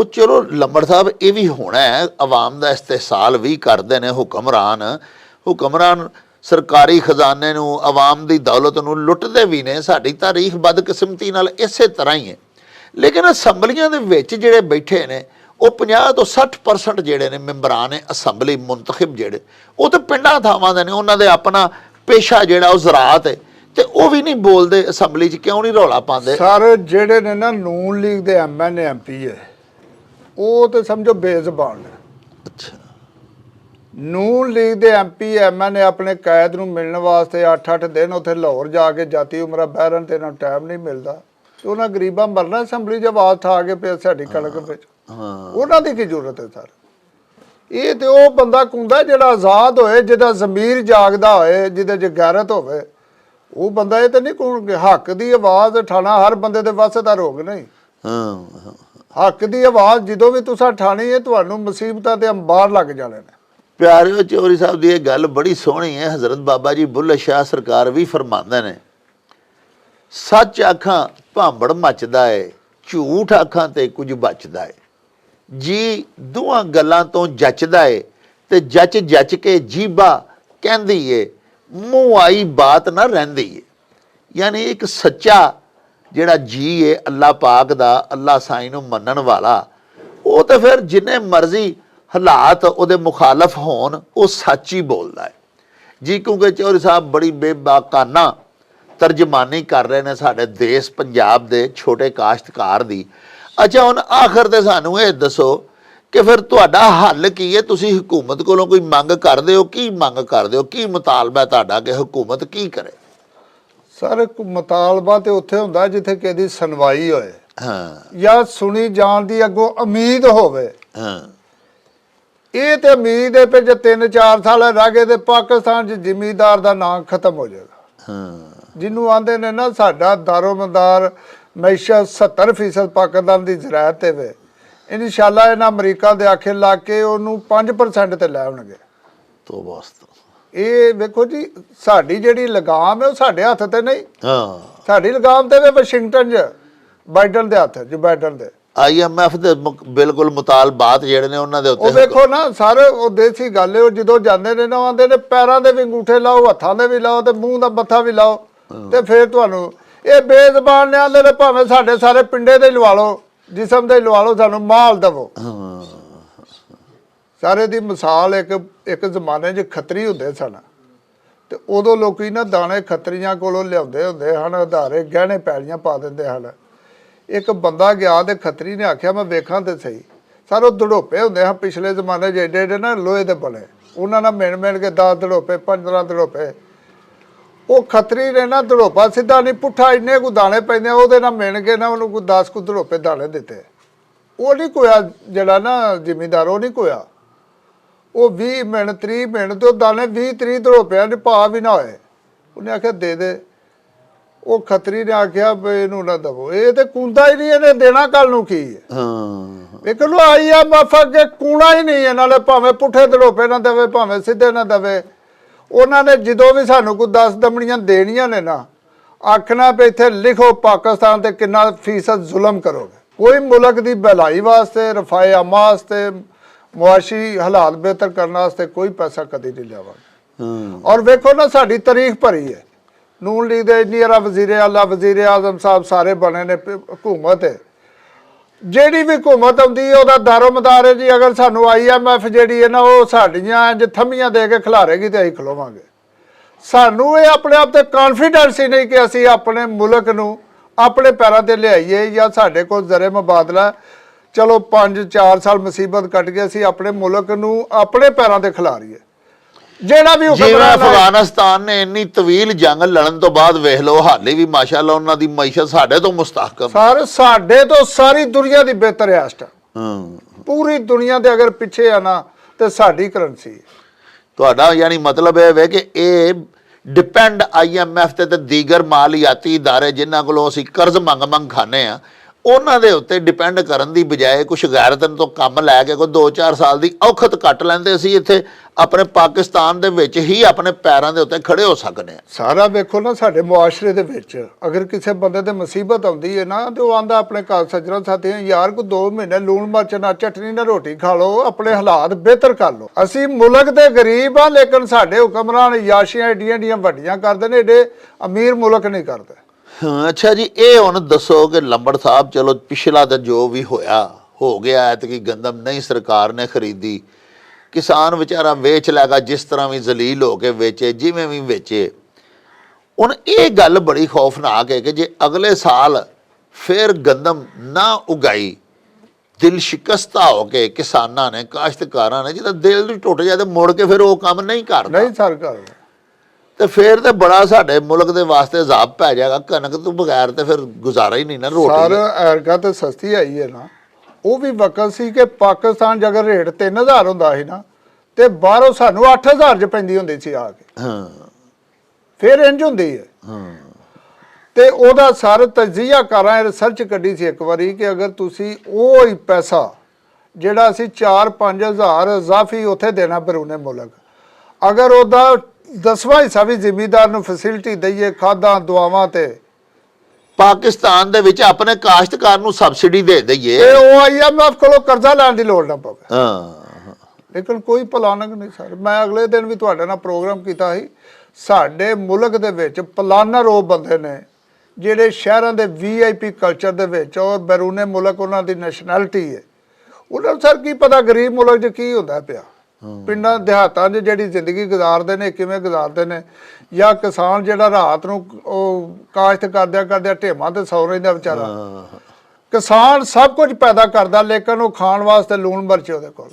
ਉਹ ਚਲੋ ਲੰਬੜ ਸਾਹਿਬ, ਇਹ ਵੀ ਹੋਣਾ ਹੈ, ਆਵਾਮ ਦਾ ਇਸਤਿਹਸਾਲ ਵੀ ਕਰਦੇ ਨੇ ਹੁਕਮਰਾਨ। ਹੁਕਮਰਾਨ ਸਰਕਾਰੀ ਖਜ਼ਾਨੇ ਨੂੰ, ਆਵਾਮ ਦੀ ਦੌਲਤ ਨੂੰ ਲੁੱਟਦੇ ਵੀ ਨੇ, ਸਾਡੀ ਤਾਰੀਖ ਬਦਕਿਸਮਤੀ ਨਾਲ ਇਸੇ ਤਰ੍ਹਾਂ ਹੀ ਹੈ। ਲੇਕਿਨ ਅਸੈਂਬਲੀਆਂ ਦੇ ਵਿੱਚ ਜਿਹੜੇ ਬੈਠੇ ਨੇ, ਉਹ 50 ਤੋਂ 60% ਜਿਹੜੇ ਨੇ ਮੈਂਬਰਾਂ ਨੇ, ਅਸੈਂਬਲੀ ਮੁੰਤਖਬ ਜਿਹੜੇ, ਉਹ ਤਾਂ ਪਿੰਡਾਂ ਥਾਵਾਂ ਦੇ ਨੇ, ਉਹਨਾਂ ਦੇ ਆਪਣਾ ਪੇਸ਼ਾ ਜਿਹੜਾ ਉਹ ਜ਼ਰਾਤ ਹੈ। ਤੇ ਉਹ ਵੀ ਨਹੀਂ ਬੋਲਦੇ ਅਸੈਂਬਲੀ 'ਚ, ਕਿਉਂ ਨਹੀਂ ਰੌਲਾ ਪਾਉਂਦੇ? ਸਾਰੇ ਜਿਹੜੇ ਨੇ ਨਾ, ਨੂਨ ਲੀਗ ਦੇ ਐਮਐਨਏ ਐਮਪੀ ਹੈ ਉਹ ਤੇ ਸਮਝੋ ਬੇਜ਼ਬਾਨ ਨੇ ਅੱਛਾ। ਨੂਨ ਲੀਗ ਦੇ ਐਮਪੀ ਐਮਐਨਏ ਆਪਣੇ ਕੈਦ ਨੂੰ ਮਿਲਣ ਵਾਸਤੇ 8-8 ਦਿਨ ਉੱਥੇ ਲਾਹੌਰ ਜਾ ਕੇ ਜਾਤੀ ਉਮਰਾ ਬਹਿਰਨ ਤੇ ਨਾ ਟਾਈਮ ਨਹੀਂ ਮਿਲਦਾ। ਤੇ ਉਹਨਾਂ ਗਰੀਬਾਂ ਮਰਨਾ ਅਸੈਂਬਲੀ 'ਚ ਆਵਾਜ਼ ਠਾ ਕੇ ਪਿਆ ਸਾਡੀ ਕਣਕ ਵਿੱਚ। ਹਾਂ। ਉਹਨਾਂ ਦੀ ਕੀ ਜ਼ਰੂਰਤ ਹੈ ਸਰ? ਇਹ ਤੇ ਉਹ ਬੰਦਾ ਕੁੰਦਾ ਜਿਹੜਾ ਆਜ਼ਾਦ ਹੋਏ ਜਿਹਦਾ ਜ਼ਮੀਰ ਜਾਗਦਾ ਹੋਏ ਜਿਹਦੇ 'ਚ ਗੈਰਤ ਹੋਵੇ। ਉਹ ਬੰਦਾ ਇਹ ਤੇ ਨਹੀਂ ਕੋਣ ਹੱਕ ਦੀ ਆਵਾਜ਼ ਉਠਾਣਾ ਹਰ ਬੰਦੇ ਦੇ ਵੱਸ ਦਾ ਰੋਗ ਨਹੀਂ। ਹਾਂ ਹਾਂ। ਹੱਕ ਦੀ ਆਵਾਜ਼ ਜਦੋਂ ਵੀ ਤੁਸੀਂ ਠਾਣੀ ਹੈ, ਤੁਹਾਨੂੰ ਮੁਸੀਬਤਾਂ ਤੇ ਅੰਬਾਰ ਲੱਗ ਜਾਣੇ ਨੇ। ਪਿਆਰਿਓ ਚੋਰੀ ਸਾਹਿਬ ਦੀ ਇਹ ਗੱਲ ਬੜੀ ਸੋਹਣੀ ਹੈ, ਹਜ਼ਰਤ ਬਾਬਾ ਜੀ ਬੁੱਲੇ ਸ਼ਾਹ ਸਰਕਾਰ ਵੀ ਫਰਮਾਉਂਦੇ ਨੇ। ਸੱਚ ਆਖਾਂ, ਭਾਂਬੜ ਮੱਚਦਾ ਏ, ਝੂਠ ਆਖਾਂ ਤੇ ਕੁਝ ਬਚਦਾ ਏ। ਜੀ ਦੋਹਾਂ ਗੱਲਾਂ ਤੋਂ ਜੱਚਦਾ ਏ ਤੇ ਜੱਚ ਜੱਚ ਕੇ ਜੀਬਾ ਕਹਿੰਦੀ ਏ, ਮੂੰਹ ਆਈ ਬਾਤ ਨਾ ਰਹਿੰਦੀ ਏ। ਯਾਨੀ ਇੱਕ ਸੱਚਾ ਜਿਹੜਾ ਜੀ ਏ ਅੱਲਾ ਪਾਕ ਦਾ ਅੱਲਾ ਸਾਈਂ ਨੂੰ ਮੰਨਣ ਵਾਲਾ, ਉਹ ਤਾਂ ਫਿਰ ਜਿੰਨੇ ਮਰਜ਼ੀ ਹਾਲਾਤ ਉਹਦੇ ਮੁਖਾਲਫ ਹੋਣ, ਉਹ ਸੱਚ ਹੀ ਬੋਲਦਾ ਹੈ। ਜੀ ਕਿਉਂਕਿ ਚੌਰੀ ਸਾਹਿਬ ਬੜੀ ਬੇਬਾਕਾਨਾ ਤਰਜਮਾਨੀ ਕਰ ਰਹੇ ਨੇ ਸਾਡੇ ਦੇਸ਼ ਪੰਜਾਬ ਦੇ ਛੋਟੇ ਕਾਸ਼ਤਕਾਰ ਦੀ। ਅੱਛਾ, ਹੁਣ ਆਖਰ ਤੇ ਸਾਨੂੰ ਇਹ ਦੱਸੋ ਕਿ ਫਿਰ ਤੁਹਾਡਾ ਹੱਲ ਕੀ ਹੈ? ਤੁਸੀਂ ਹਕੂਮਤ ਕੋਲੋਂ ਕੋਈ ਮੰਗ ਕਰਦੇ ਹੋ? ਕੀ ਮੰਗ ਕਰਦੇ ਹੋ? ਕੀ ਮੁਤਾਲਬਾ ਤੁਹਾਡਾ ਕਿ ਹਕੂਮਤ ਕੀ ਕਰੇ? ਸਰ ਮੁਤਾਲਬਾ ਤੇ ਉੱਥੇ ਹੁੰਦਾ ਜਿੱਥੇ ਕਿਸੇ ਦੀ ਸੁਣਵਾਈ ਹੋਏ। ਹਾਂ। ਜਾਂ ਸੁਣੀ ਜਾਣ ਦੀ ਅੱਗੋਂ ਉਮੀਦ ਹੋਵੇ। ਹਾਂ। ਇਹ ਤੇ ਉਮੀਦ ਹੈ ਕਿ ਜੇ 3-4 ਸਾਲ ਰਹਿ ਗਏ ਤੇ ਪਾਕਿਸਤਾਨ 'ਚ ਜ਼ਿਮੀਦਾਰ ਦਾ ਨਾਂ ਖਤਮ ਹੋ ਜਾਏਗਾ। ਹਾਂ। ਜਿਹਨੂੰ ਆਂਦੇ ਨੇ ਨਾ ਸਾਡਾ ਦਾਰੋਮਦਾਰ ਮੈਸ਼ਾ 70% ਪਾਕਿਸਤਾਨ ਦੀ ਜ਼ਰਾਅਤ ਤੇ ਵੇ। ਇਨਸ਼ਾਅੱਲਾ ਇਹਨਾਂ ਅਮਰੀਕਾ ਦੇ ਆਖੇ ਲਾ ਕੇ ਉਹਨੂੰ 5% ਤੇ ਲੈ ਆਉਣਗੇ। ਤੋਂ ਵਾਸਤਾ ਇਹ ਵੇਖੋ ਜੀ ਸਾਡੀ ਜਿਹੜੀ ਲਗਾਮ ਹੈ ਉਹ ਸਾਡੇ ਹੱਥ ਤੇ ਨਹੀਂ। ਹਾਂ। ਸਾਡੀ ਲਗਾਮ ਤੇ ਵੇ ਵਾਸ਼ਿੰਗਟਨ 'ਚ ਬਾਈਡਨ ਦੇ ਹੱਥ ਜੋ ਬਾਈਡਨ ਦੇ। ਆਈਐਮਐਫ ਦੇ ਬਿਲਕੁਲ ਮੁਤਾਲਬਾਤ ਜਿਹੜੇ ਨੇ ਉਹਨਾਂ ਦੇ ਉਹ ਉੱਤੇ ਵੇਖੋ ਨਾ ਸਾਰੇ ਉਹ ਦੇਸੀ ਗੱਲ ਹੈ ਉਹ ਜਦੋਂ ਜਾਂਦੇ ਨੇ ਨਾ ਉਹ ਆਂਦੇ ਨੇ ਪੈਰਾਂ ਦੇ ਵੀ ਅੰਗੂਠੇ ਲਾਓ ਹੱਥਾਂ ਦੇ ਵੀ ਲਾਓ ਤੇ ਮੂੰਹ ਦਾ ਮੱਥਾ ਵੀ ਲਾਓ ਤੇ ਫਿਰ ਤੁਹਾਨੂੰ ਇਹ ਬੇਜ਼ਬਾਨ ਨੇ ਆਂਦੇ ਨੇ ਭਾਵੇਂ ਸਾਡੇ ਸਾਰੇ ਪਿੰਡੇ ਦੇ ਲਵਾ ਲਓ ਜਿਸਮ ਦੇ ਲਵਾ ਲਓ ਸਾਨੂੰ ਮਾਲ ਦਵੋ। ਹਾਂ। ਸਾਰੇ ਦੀ ਮਿਸਾਲ ਇੱਕ ਇੱਕ ਜ਼ਮਾਨੇ 'ਚ ਖੱਤਰੀ ਹੁੰਦੇ ਸਨ। ਤੇ ਉਦੋਂ ਲੋਕੀ ਨਾ ਦਾਣੇ ਖੱਤਰੀਆਂ ਕੋਲੋਂ ਲਿਆਉਂਦੇ ਹੁੰਦੇ ਹਨ ਉਧਾਰੇ ਗਹਿਣੇ ਪੈਲੀਆਂ ਪਾ ਦਿੰਦੇ ਹਨ। ਇੱਕ ਬੰਦਾ ਗਿਆ ਤੇ ਖੱਤਰੀ ਨੇ ਆਖਿਆ, ਮੈਂ ਵੇਖਾਂ ਤੇ ਸਹੀ। ਸਰ, ਉਹ ਦੜੋਪੇ ਹੁੰਦੇ ਹਨ, ਪਿਛਲੇ ਜ਼ਮਾਨੇ 'ਚ ਏਡੇ ਏਡੇ ਨਾ ਲੋਹੇ ਦੇ ਬਣੇ। ਉਹਨਾਂ ਨਾਲ ਮਿਣ ਮਿਣ ਕੇ 10 ਦੜੋਪੇ 15 ਦੜੋਪੇ। ਉਹ ਖੱਤਰੀ ਨੇ ਨਾ ਦੜੋਪਾ ਸਿੱਧਾ ਨਹੀਂ, ਪੁੱਠਾ ਇੰਨੇ ਕੁ ਦਾਣੇ ਪੈਂਦੇ ਉਹਦੇ ਨਾਲ ਮਿਣ ਕੇ ਨਾ ਉਹਨੂੰ ਕੋਈ 10 ਕੁ ਦੜੋਪੇ ਦਾਣੇ ਦਿੱਤੇ। ਉਹ ਨਹੀਂ ਕੋਇਆ ਜਿਹੜਾ ਨਾ ਜ਼ਿਮੀਂਦਾਰ, ਉਹ ਨਹੀਂ ਕੋਇਆ। ਉਹ 20 ਮਿੰਟ 30 ਮਿੰਟ ਤੇ ਦਾਣੇ 20 30 ਦੜੋਪਿਆਂ ਦੇ ਭਾ ਵੀ ਨਾ ਹੋਏ। ਉਹਨੇ ਆਖਿਆ ਦੇ ਦੇ। ਉਹ ਖੱਤਰੀ ਨੇ ਆਖਿਆ ਵੀ ਇਹਨੂੰ ਨਾ ਦਵੋ। ਇਹ ਤੇ ਕੁੰਦਾ ਹੀ ਨਹੀਂ ਇਹਨੇ ਦੇਣਾ ਕੱਲ ਨੂੰ ਕੀ ਹੈ? ਹਾਂ। ਵੇਖ ਲੋ ਆਈ ਆ ਮਫਾ ਕੇ ਕੂਣਾ ਹੀ ਨਹੀਂ ਇਹਨਾਂ ਨੇ ਭਾਵੇਂ ਪੁੱਠੇ ਦੜੋਪੇ ਨਾ ਦੇਵੇ ਭਾਵੇਂ ਸਿੱਧੇ ਨਾ ਦੇਵੇ। ਉਹਨਾਂ ਨੇ ਜਦੋਂ ਵੀ ਸਾਨੂੰ ਕੋਈ 10 ਦਮੜੀਆਂ ਦੇਣੀਆਂ ਨੇ ਨਾ ਆਖਣਾ ਵੀ ਇੱਥੇ ਲਿਖੋ ਪਾਕਿਸਤਾਨ ਤੇ ਕਿੰਨਾ ਫੀਸਦ ਜ਼ੁਲਮ ਕਰੋਗੇ। ਕੋਈ ਮੁਲਕ ਦੀ ਭਲਾਈ ਵਾਸਤੇ ਰਫਾਏ ਆਮਾ ਵਾਸਤੇ ਮੁਆਸ਼ੀ ਹਾਲਾਤ ਬਿਹਤਰ ਕਰਨ ਵਾਸਤੇ ਕੋਈ ਪੈਸਾ ਕਦੀ ਨਹੀਂ ਲਿਆਵਾਂਗੇ। ਹਾਂ। ਔਰ ਵੇਖੋ ਨਾ ਸਾਡੀ ਤਾਰੀਖ ਭਰੀ ਹੈ। ਨੂਨ ਲੀਗ ਦੇ ਇੰਨੀ ਵਾਰਾ ਵਜ਼ੀਰ ਆਲਾ ਵਜ਼ੀਰ ਆਜ਼ਮ ਸਾਹਿਬ ਸਾਰੇ ਬਣੇ ਨੇ ਹਕੂਮਤ ਹੈ। ਜਿਹੜੀ ਵੀ ਹਕੂਮਤ ਆਉਂਦੀ ਹੈ ਉਹਦਾ ਦਾਰੋ ਮਦਾਰ ਹੈ ਜੀ। ਅਗਰ ਸਾਨੂੰ ਆਈਐਮਐਫ ਜਿਹੜੀ ਹੈ ਨਾ ਉਹ ਸਾਡੀਆਂ ਇੰਜ ਥੰਮੀਆਂ ਦੇ ਕੇ ਖਿਲਾਰੇਗੀ ਤੇ ਅਸੀਂ ਖਲੋਵਾਂਗੇ। ਸਾਨੂੰ ਇਹ ਆਪਣੇ ਆਪ ਤੇ ਕੌਨਫੀਡੈਂਸ ਹੀ ਨਹੀਂ ਕਿ ਅਸੀਂ ਆਪਣੇ ਮੁਲਕ ਨੂੰ ਆਪਣੇ ਪੈਰਾਂ ਤੇ ਲਿਆਈਏ ਜਾਂ ਸਾਡੇ ਕੋਲ ਜ਼ਰੇ ਮੁਬਾਦਲਾ ਚਲੋ 5-4 ਸਾਲ ਮੁਸੀਬਤ ਕੱਟ ਕੇ ਅਸੀਂ ਆਪਣੇ ਮੁਲਕ ਨੂੰ ਆਪਣੇ ਪੈਰਾਂ ਤੇ ਖਿਲਾਰੀਏ ਜਿਹੜਾ ਵੀ ਜਿਵੇਂ ਹੁਕਮਰਾਨ ਆਏ- ਅਫਗਾਨਿਸਤਾਨ ਨੇ ਇੰਨੀ ਤਵੀਲ ਜੰਗ ਲੜਨ ਤੋਂ ਬਾਅਦ ਵੇਖ ਲਓ ਹਾਲੇ ਵੀ ਮਾਸ਼ਾਅੱਲਾ ਉਹਨਾਂ ਦੀ ਮਈਸ਼ਤ ਸਾਡੇ ਤੋਂ ਮੁਸਤਹਕਮ ਸਰ ਸਾਡੇ ਤੋਂ ਸਾਰੀ ਦੁਨੀਆ ਦੀ ਬਿਹਤਰ ਹੈ ਇਸ ਟਾਈਮ ਹਾਂ ਪੂਰੀ ਦੁਨੀਆ ਦੇ ਅਗਰ ਪਿੱਛੇ ਆ ਨਾ ਤੇ ਸਾਡੀ ਕਰੰਸੀ ਹੈ ਤੁਹਾਡਾ ਯਾਨੀ ਮਤਲਬ ਇਹ ਹੈ ਕਿ ਇਹ ਡਿਪੈਂਡ ਆਈਐਮਐਫ ਤੇ ਤੇ ਦੀਗਰ ਮਾਲੀਆਤੀ ادارے ਜਿਨ੍ਹਾਂ ਕੋਲੋਂ ਅਸੀਂ ਕਰਜ਼ ਮੰਗ ਮੰਗ ਖਾਂਦੇ ਆ ਉਹਨਾਂ ਦੇ ਉੱਤੇ ਡਿਪੈਂਡ ਕਰਨ ਦੀ ਬਜਾਏ ਕੁਝ ਗੈਰਤਨ ਤੋਂ ਕੰਮ ਲੈ ਕੇ ਕੋਈ 2-4 ਸਾਲ ਦੀ ਔਖਤ ਕੱਟ ਲੈਂਦੇ ਅਸੀਂ ਇੱਥੇ ਆਪਣੇ ਪਾਕਿਸਤਾਨ ਦੇ ਵਿੱਚ ਹੀ ਆਪਣੇ ਪੈਰਾਂ ਦੇ ਉੱਤੇ ਖੜੇ ਹੋ ਸਕਦੇ ਆ। ਸਾਰਾ ਵੇਖੋ ਨਾ ਸਾਡੇ ਮੁਆਸ਼ਰੇ ਦੇ ਵਿੱਚ, ਅਗਰ ਕਿਸੇ ਬੰਦੇ ਤੇ ਮੁਸੀਬਤ ਆਉਂਦੀ ਹੈ ਨਾ, ਤੇ ਉਹ ਆਂਦਾ ਆਪਣੇ ਘਰ, ਸੱਜਣਾ ਸਾਥੀਆਂ, ਯਾਰ ਕੋ 2 ਮਹੀਨੇ ਲੂਣ ਮਿਰਚ ਨਾ, ਚਟਨੀ ਨਾ, ਰੋਟੀ ਖਾ ਲਓ, ਆਪਣੇ ਹਾਲਾਤ ਬਿਹਤਰ ਕਰ ਲਓ। ਅਸੀਂ ਮੁਲਕ ਦੇ ਗਰੀਬ ਆ, ਲੇਕਿਨ ਸਾਡੇ ਹੁਕਮਰਾਨ ਯਾਸ਼ੀਆਂ ਏਡੀਆਂ ਏਡੀਆਂ ਵੱਡੀਆਂ ਕਰਦੇ ਨੇ, ਏਡੇ ਅਮੀਰ ਮੁਲਕ ਨਹੀਂ ਕਰਦੇ। ਹਾਂ, ਅੱਛਾ ਜੀ, ਇਹ ਹੁਣ ਦੱਸੋ ਕਿ ਲੰਬੜ ਸਾਹਿਬ, ਚਲੋ ਪਿਛਲਾ ਤਾਂ ਜੋ ਵੀ ਹੋਇਆ, ਹੋ ਗਿਆ ਐਤਕੀ ਗੰਦਮ ਨਹੀਂ ਸਰਕਾਰ ਨੇ ਖਰੀਦੀ। ਕਿਸਾਨ ਵਿਚਾਰਾ ਵੇਚ ਲੈਗਾ ਜਿਸ ਤਰ੍ਹਾਂ ਵੀ ਜ਼ਲੀਲ ਹੋ ਕੇ ਵੇਚੇ, ਜਿਵੇਂ ਵੀ ਵੇਚੇ। ਹੁਣ ਇਹ ਗੱਲ ਬੜੀ ਖੌਫਨਾਕ ਹੈ ਕਿ ਜੇ ਅਗਲੇ ਸਾਲ ਫਿਰ ਗੰਦਮ ਨਾ ਉਗਾਈ, ਦਿਲ ਸ਼ਿਕਸਤਾ ਹੋ ਕੇ ਕਿਸਾਨਾਂ ਨੇ, ਕਾਸ਼ਤਕਾਰਾਂ ਨੇ ਜਿਹਦਾ ਦਿਲ ਵੀ ਟੁੱਟ ਜਾਏ ਤੇ ਮੁੜ ਕੇ ਫਿਰ ਉਹ ਕੰਮ ਨਹੀਂ ਕਰਦਾ। ਨਹੀਂ ਸਰ ਕਰਦੇ ਤੇ ਫਿਰ ਤੇ ਬੜਾ ਸਾਡੇ ਮੁਲਕ ਦੇ ਵਾਸਤੇ ਅਜ਼ਾਬ ਪੈ ਜਾਏਗਾ ਕਣਕ ਤੋਂ ਬਗੈਰ ਤੇ ਫਿਰ ਗੁਜ਼ਾਰਾ ਹੀ ਨਹੀਂ ਨਾ ਸਰ ਰੋਟੀ ਐਰਕਾ ਤੇ ਸਸਤੀ ਆਈ ਹੈ ਨਾ। ਉਹ ਵੀ ਵਕਤ ਸੀ ਕਿ ਪਾਕਿਸਤਾਨ 'ਚ ਅਗਰ ਰੇਟ 3000 ਹੁੰਦਾ ਸੀ ਨਾ ਤੇ ਬਾਹਰੋਂ ਸਾਨੂੰ 8000 ਚ ਪੈਂਦੀ ਹੁੰਦੀ ਸੀ ਆ ਕੇ। ਹਾਂ। ਫਿਰ ਇੰਜ ਹੁੰਦੀ ਹੈ। ਹਾਂ। ਤੇ ਉਹਦਾ ਸਾਰਾ ਤਜਜ਼ੀਆ ਕਰਾਂ ਰਿਸਰਚ ਕੱਢੀ ਸੀ ਇੱਕ ਵਾਰੀ ਕਿ ਅਗਰ ਤੁਸੀਂ ਉਹ ਹੀ ਪੈਸਾ ਜਿਹੜਾ ਅਸੀਂ 4-5000 ਇਜ਼ਾਫੀ ਉੱਥੇ ਦੇਣਾ ਬਰੂਨੇ ਮੁਲਕ। ਅਗਰ ਉਹਦਾ ਦਸਵਾਂ ਹਿੱਸਾ ਵੀ ਜ਼ਿਮੀਦਾਰ ਨੂੰ ਫੈਸਿਲਿਟੀ ਦਈਏ ਖਾਦਾਂ ਦਵਾਵਾਂ ਤੇ। ਪਾਕਿਸਤਾਨ ਦੇ ਵਿੱਚ ਆਪਣੇ ਕਾਸ਼ਤਕਾਰ ਨੂੰ ਸਬਸਿਡੀ ਦੇ ਦਈਏ। ਤੇ ਉਹ ਆਈਐਮਐਫ ਕੋਲੋਂ ਕਰਜ਼ਾ ਲੈਣ ਦੀ ਲੋੜ ਨਾ ਪਵੇ। ਹਾਂ ਲੇਕਿਨ ਕੋਈ ਪਲਾਨਕ ਨਹੀਂ ਸਰ। ਮੈਂ ਅਗਲੇ ਦਿਨ ਵੀ ਤੁਹਾਡੇ ਨਾਲ ਪ੍ਰੋਗਰਾਮ ਕੀਤਾ ਸੀ। ਸਾਡੇ ਮੁਲਕ ਦੇ ਵਿੱਚ ਪਲਾਨਰ ਉਹ ਬੰਦੇ ਨੇ ਜਿਹੜੇ ਸ਼ਹਿਰਾਂ ਦੇ ਵੀਆਈਪੀ ਕਲਚਰ ਦੇ ਵਿੱਚ ਔਰ ਬੈਰੂਨੇ ਮੁਲਕ ਉਹਨਾਂ ਦੀ ਨੈਸ਼ਨੈਲਿਟੀ ਹੈ। ਉਹਨਾਂ ਨੂੰ ਸਰ ਕੀ ਪਤਾ ਗਰੀਬ ਮੁਲਕ 'ਚ ਕੀ ਹੁੰਦਾ ਪਿਆ। ਪਿੰਡਾਂ ਦਿਹਾਤਾਂ 'ਚ ਜਿਹੜੀ ਜ਼ਿੰਦਗੀ ਗੁਜ਼ਾਰਦੇ ਨੇ ਕਿਵੇਂ ਗੁਜ਼ਾਰਦੇ ਨੇ ਜਾਂ ਕਿਸਾਨ ਜਿਹੜਾ ਰਾਤ ਨੂੰ ਉਹ ਕਾਸ਼ਤ ਕਰਦਿਆਂ ਕਰਦਿਆਂ ਢੇਮਾਂ ਤੇ ਸੌ ਰਹਿੰਦਾ ਵਿਚਾਰਾ। ਕਿਸਾਨ ਸਭ ਕੁਝ ਪੈਦਾ ਕਰਦਾ ਲੇਕਿਨ ਉਹ ਖਾਣ ਵਾਸਤੇ ਲੂਣ ਮਿਰਚ ਉਹਦੇ ਕੋਲ।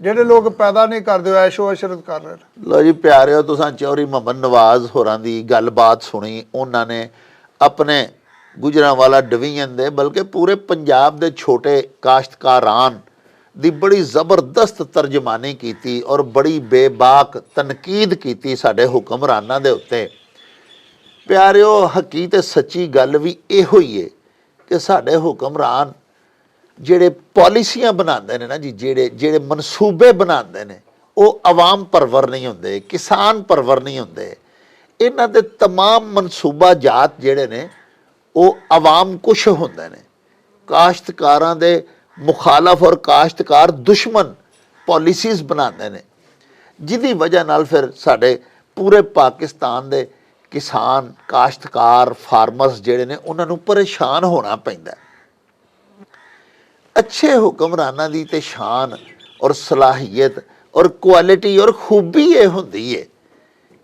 ਜਿਹੜੇ ਲੋਕ ਪੈਦਾ ਨਹੀਂ ਕਰਦੇ ਐਸ਼ੋ ਅਸ਼ਰਤ ਕਰ ਰਹੇ ਨੇ। ਲੋ ਜੀ ਪਿਆਰਿਓ ਤੁਸੀਂ ਚੌਰੀ ਮੁਹੰਮਦ ਨਵਾਜ਼ ਹੋਰਾਂ ਦੀ ਗੱਲਬਾਤ ਸੁਣੀ। ਉਹਨਾਂ ਨੇ ਆਪਣੇ ਗੁਜਰਾਂਵਾਲਾ ਡਿਵੀਜ਼ਨ ਦੇ ਬਲਕਿ ਪੂਰੇ ਪੰਜਾਬ ਦੇ ਛੋਟੇ ਕਾਸ਼ਤਕਾਰਾਂ ਦੀ ਬੜੀ ਜ਼ਬਰਦਸਤ ਤਰਜਮਾਨੀ ਕੀਤੀ ਔਰ ਬੜੀ ਬੇਬਾਕ ਤਨਕੀਦ ਕੀਤੀ ਸਾਡੇ ਹੁਕਮਰਾਨਾਂ ਦੇ ਉੱਤੇ ਪਿਆਰਿਓ ਹਕੀ ਤੇ ਸੱਚੀ ਗੱਲ ਵੀ ਇਹੋ ਹੀ ਹੈ ਕਿ ਸਾਡੇ ਹੁਕਮਰਾਨ ਜਿਹੜੇ ਪਾਲਿਸੀਆਂ ਬਣਾਉਂਦੇ ਨੇ ਨਾ ਜੀ ਜਿਹੜੇ ਜਿਹੜੇ ਮਨਸੂਬੇ ਬਣਾਉਂਦੇ ਨੇ ਉਹ ਆਵਾਮ ਪਰਵਰ ਨਹੀਂ ਹੁੰਦੇ ਕਿਸਾਨ ਪਰਵਰ ਨਹੀਂ ਹੁੰਦੇ ਇਹਨਾਂ ਦੇ तमाम ਮਨਸੂਬਾ ਜਾਤ ਜਿਹੜੇ ਨੇ ਉਹ ਆਵਾਮ ਕੁਸ਼ ਹੁੰਦੇ ਨੇ ਕਾਸ਼ਤਕਾਰਾਂ ਦੇ ਮੁਖਾਲਫ ਔਰ ਕਾਸ਼ਤਕਾਰ ਦੁਸ਼ਮਣ ਪਾਲਿਸੀਜ਼ ਬਣਾਉਂਦੇ ਨੇ। ਜਿਹਦੀ ਵਜ੍ਹਾ ਨਾਲ ਫਿਰ ਸਾਡੇ ਪੂਰੇ ਪਾਕਿਸਤਾਨ ਦੇ ਕਿਸਾਨ, ਕਾਸ਼ਤਕਾਰ ਫਾਰਮਰਸ ਜਿਹੜੇ ਨੇ, ਉਹਨਾਂ ਨੂੰ ਪਰੇਸ਼ਾਨ ਹੋਣਾ ਪੈਂਦਾ ਅੱਛੇ ਹੁਕਮਰਾਨਾਂ ਦੀ ਤੇ ਸ਼ਾਨ ਔਰ ਸਲਾਹੀਅਤ ਔਰ ਕੁਆਲਿਟੀ ਔਰ ਖੂਬੀ ਇਹ ਹੁੰਦੀ ਹੈ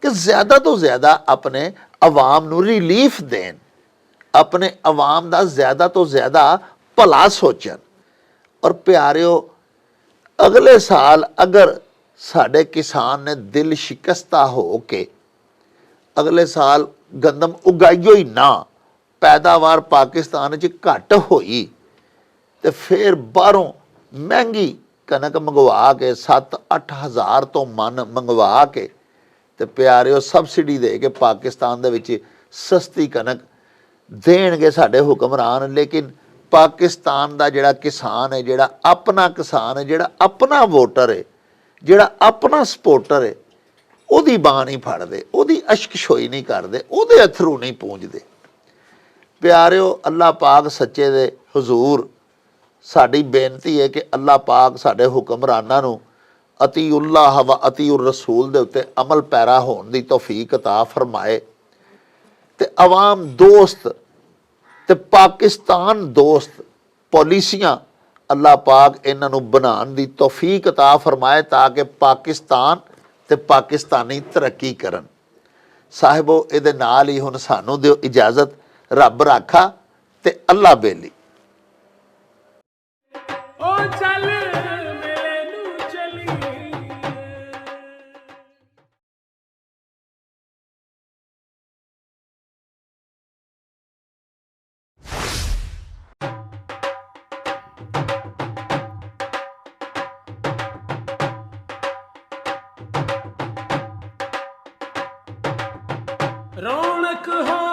ਕਿ ਜ਼ਿਆਦਾ ਤੋਂ ਜ਼ਿਆਦਾ ਆਪਣੇ ਆਵਾਮ ਨੂੰ ਰਿਲੀਫ ਦੇਣ, ਆਪਣੇ ਆਵਾਮ ਦਾ ਜ਼ਿਆਦਾ ਤੋਂ ਜ਼ਿਆਦਾ ਭਲਾ ਸੋਚਣ। ਔਰ ਪਿਆਰਿਓ, ਅਗਲੇ ਸਾਲ ਅਗਰ ਸਾਡੇ ਕਿਸਾਨ ਨੇ ਦਿਲ ਸ਼ਿਕਸਤਾ ਹੋ ਕੇ ਅਗਲੇ ਸਾਲ ਗੰਦਮ ਉਗਾਈਓ ਹੀ ਨਾ, ਪੈਦਾਵਾਰ ਪਾਕਿਸਤਾਨ 'ਚ ਘੱਟ ਹੋਈ, ਤੇ ਫਿਰ ਬਾਹਰੋਂ ਮਹਿੰਗੀ ਕਣਕ ਮੰਗਵਾ ਕੇ 7-8 ਹਜ਼ਾਰ ਤੋਂ ਮਨ ਮੰਗਵਾ ਕੇ ਤੇ ਪਿਆਰਿਓ ਸਬਸਿਡੀ ਦੇ ਕੇ ਪਾਕਿਸਤਾਨ ਦੇ ਵਿੱਚ ਸਸਤੀ ਕਣਕ ਦੇਣਗੇ ਸਾਡੇ ਹੁਕਮਰਾਨ, ਲੇਕਿਨ ਪਾਕਿਸਤਾਨ ਦਾ ਜਿਹੜਾ ਕਿਸਾਨ ਹੈ ਜਿਹੜਾ ਆਪਣਾ ਕਿਸਾਨ ਹੈ ਜਿਹੜਾ ਆਪਣਾ ਵੋਟਰ ਹੈ ਜਿਹੜਾ ਆਪਣਾ ਸਪੋਰਟਰ ਹੈ ਉਹਦੀ ਬਾਹ ਨਹੀਂ ਫੜਦੇ ਉਹਦੀ ਅਸ਼ਕਸ਼ੋਈ ਨਹੀਂ ਕਰਦੇ ਉਹਦੇ ਅਥਰੂ ਨਹੀਂ ਪੂੰਝਦੇ ਪਿਆਰਿਓ ਅੱਲਾਹ ਪਾਕ ਸੱਚੇ ਦੇ ਹਜ਼ੂਰ ਸਾਡੀ ਬੇਨਤੀ ਹੈ ਕਿ ਅੱਲਾਹ ਪਾਕ ਸਾਡੇ ਹੁਕਮਰਾਨਾਂ ਨੂੰ ਅਤੀਉੱਲਾਹ ਵ ਅਤੀਉਰ ਰਸੂਲ ਦੇ ਉੱਤੇ ਅਮਲ ਪੈਰਾ ਹੋਣ ਦੀ ਤੌਫੀਕ عطا ਫਰਮਾਏ ਤੇ ਆਵਾਮ ਦੋਸਤ ਤੇ ਪਾਕਿਸਤਾਨ ਦੋਸਤ ਪਾਲਿਸੀਆਂ ਅੱਲਾਹ ਪਾਕ ਇਹਨਾਂ ਨੂੰ ਬਣਾਉਣ ਦੀ ਤੌਫੀਕ عطا ਫਰਮਾਏ ਤਾਂ ਕਿ ਪਾਕਿਸਤਾਨ ਤੇ ਪਾਕਿਸਤਾਨੀ ਤਰੱਕੀ ਕਰਨ ਸਾਹਿਬੋ ਇਹਦੇ ਨਾਲ ਹੀ ਹੁਣ ਸਾਨੂੰ ਦਿਓ ਇਜਾਜ਼ਤ ਰੱਬ ਰਾਖਾ ਤੇ ਅੱਲਾ ਬੇਲੀ ਓ ਚੱਲ ਰੌਣਕ ਹੋ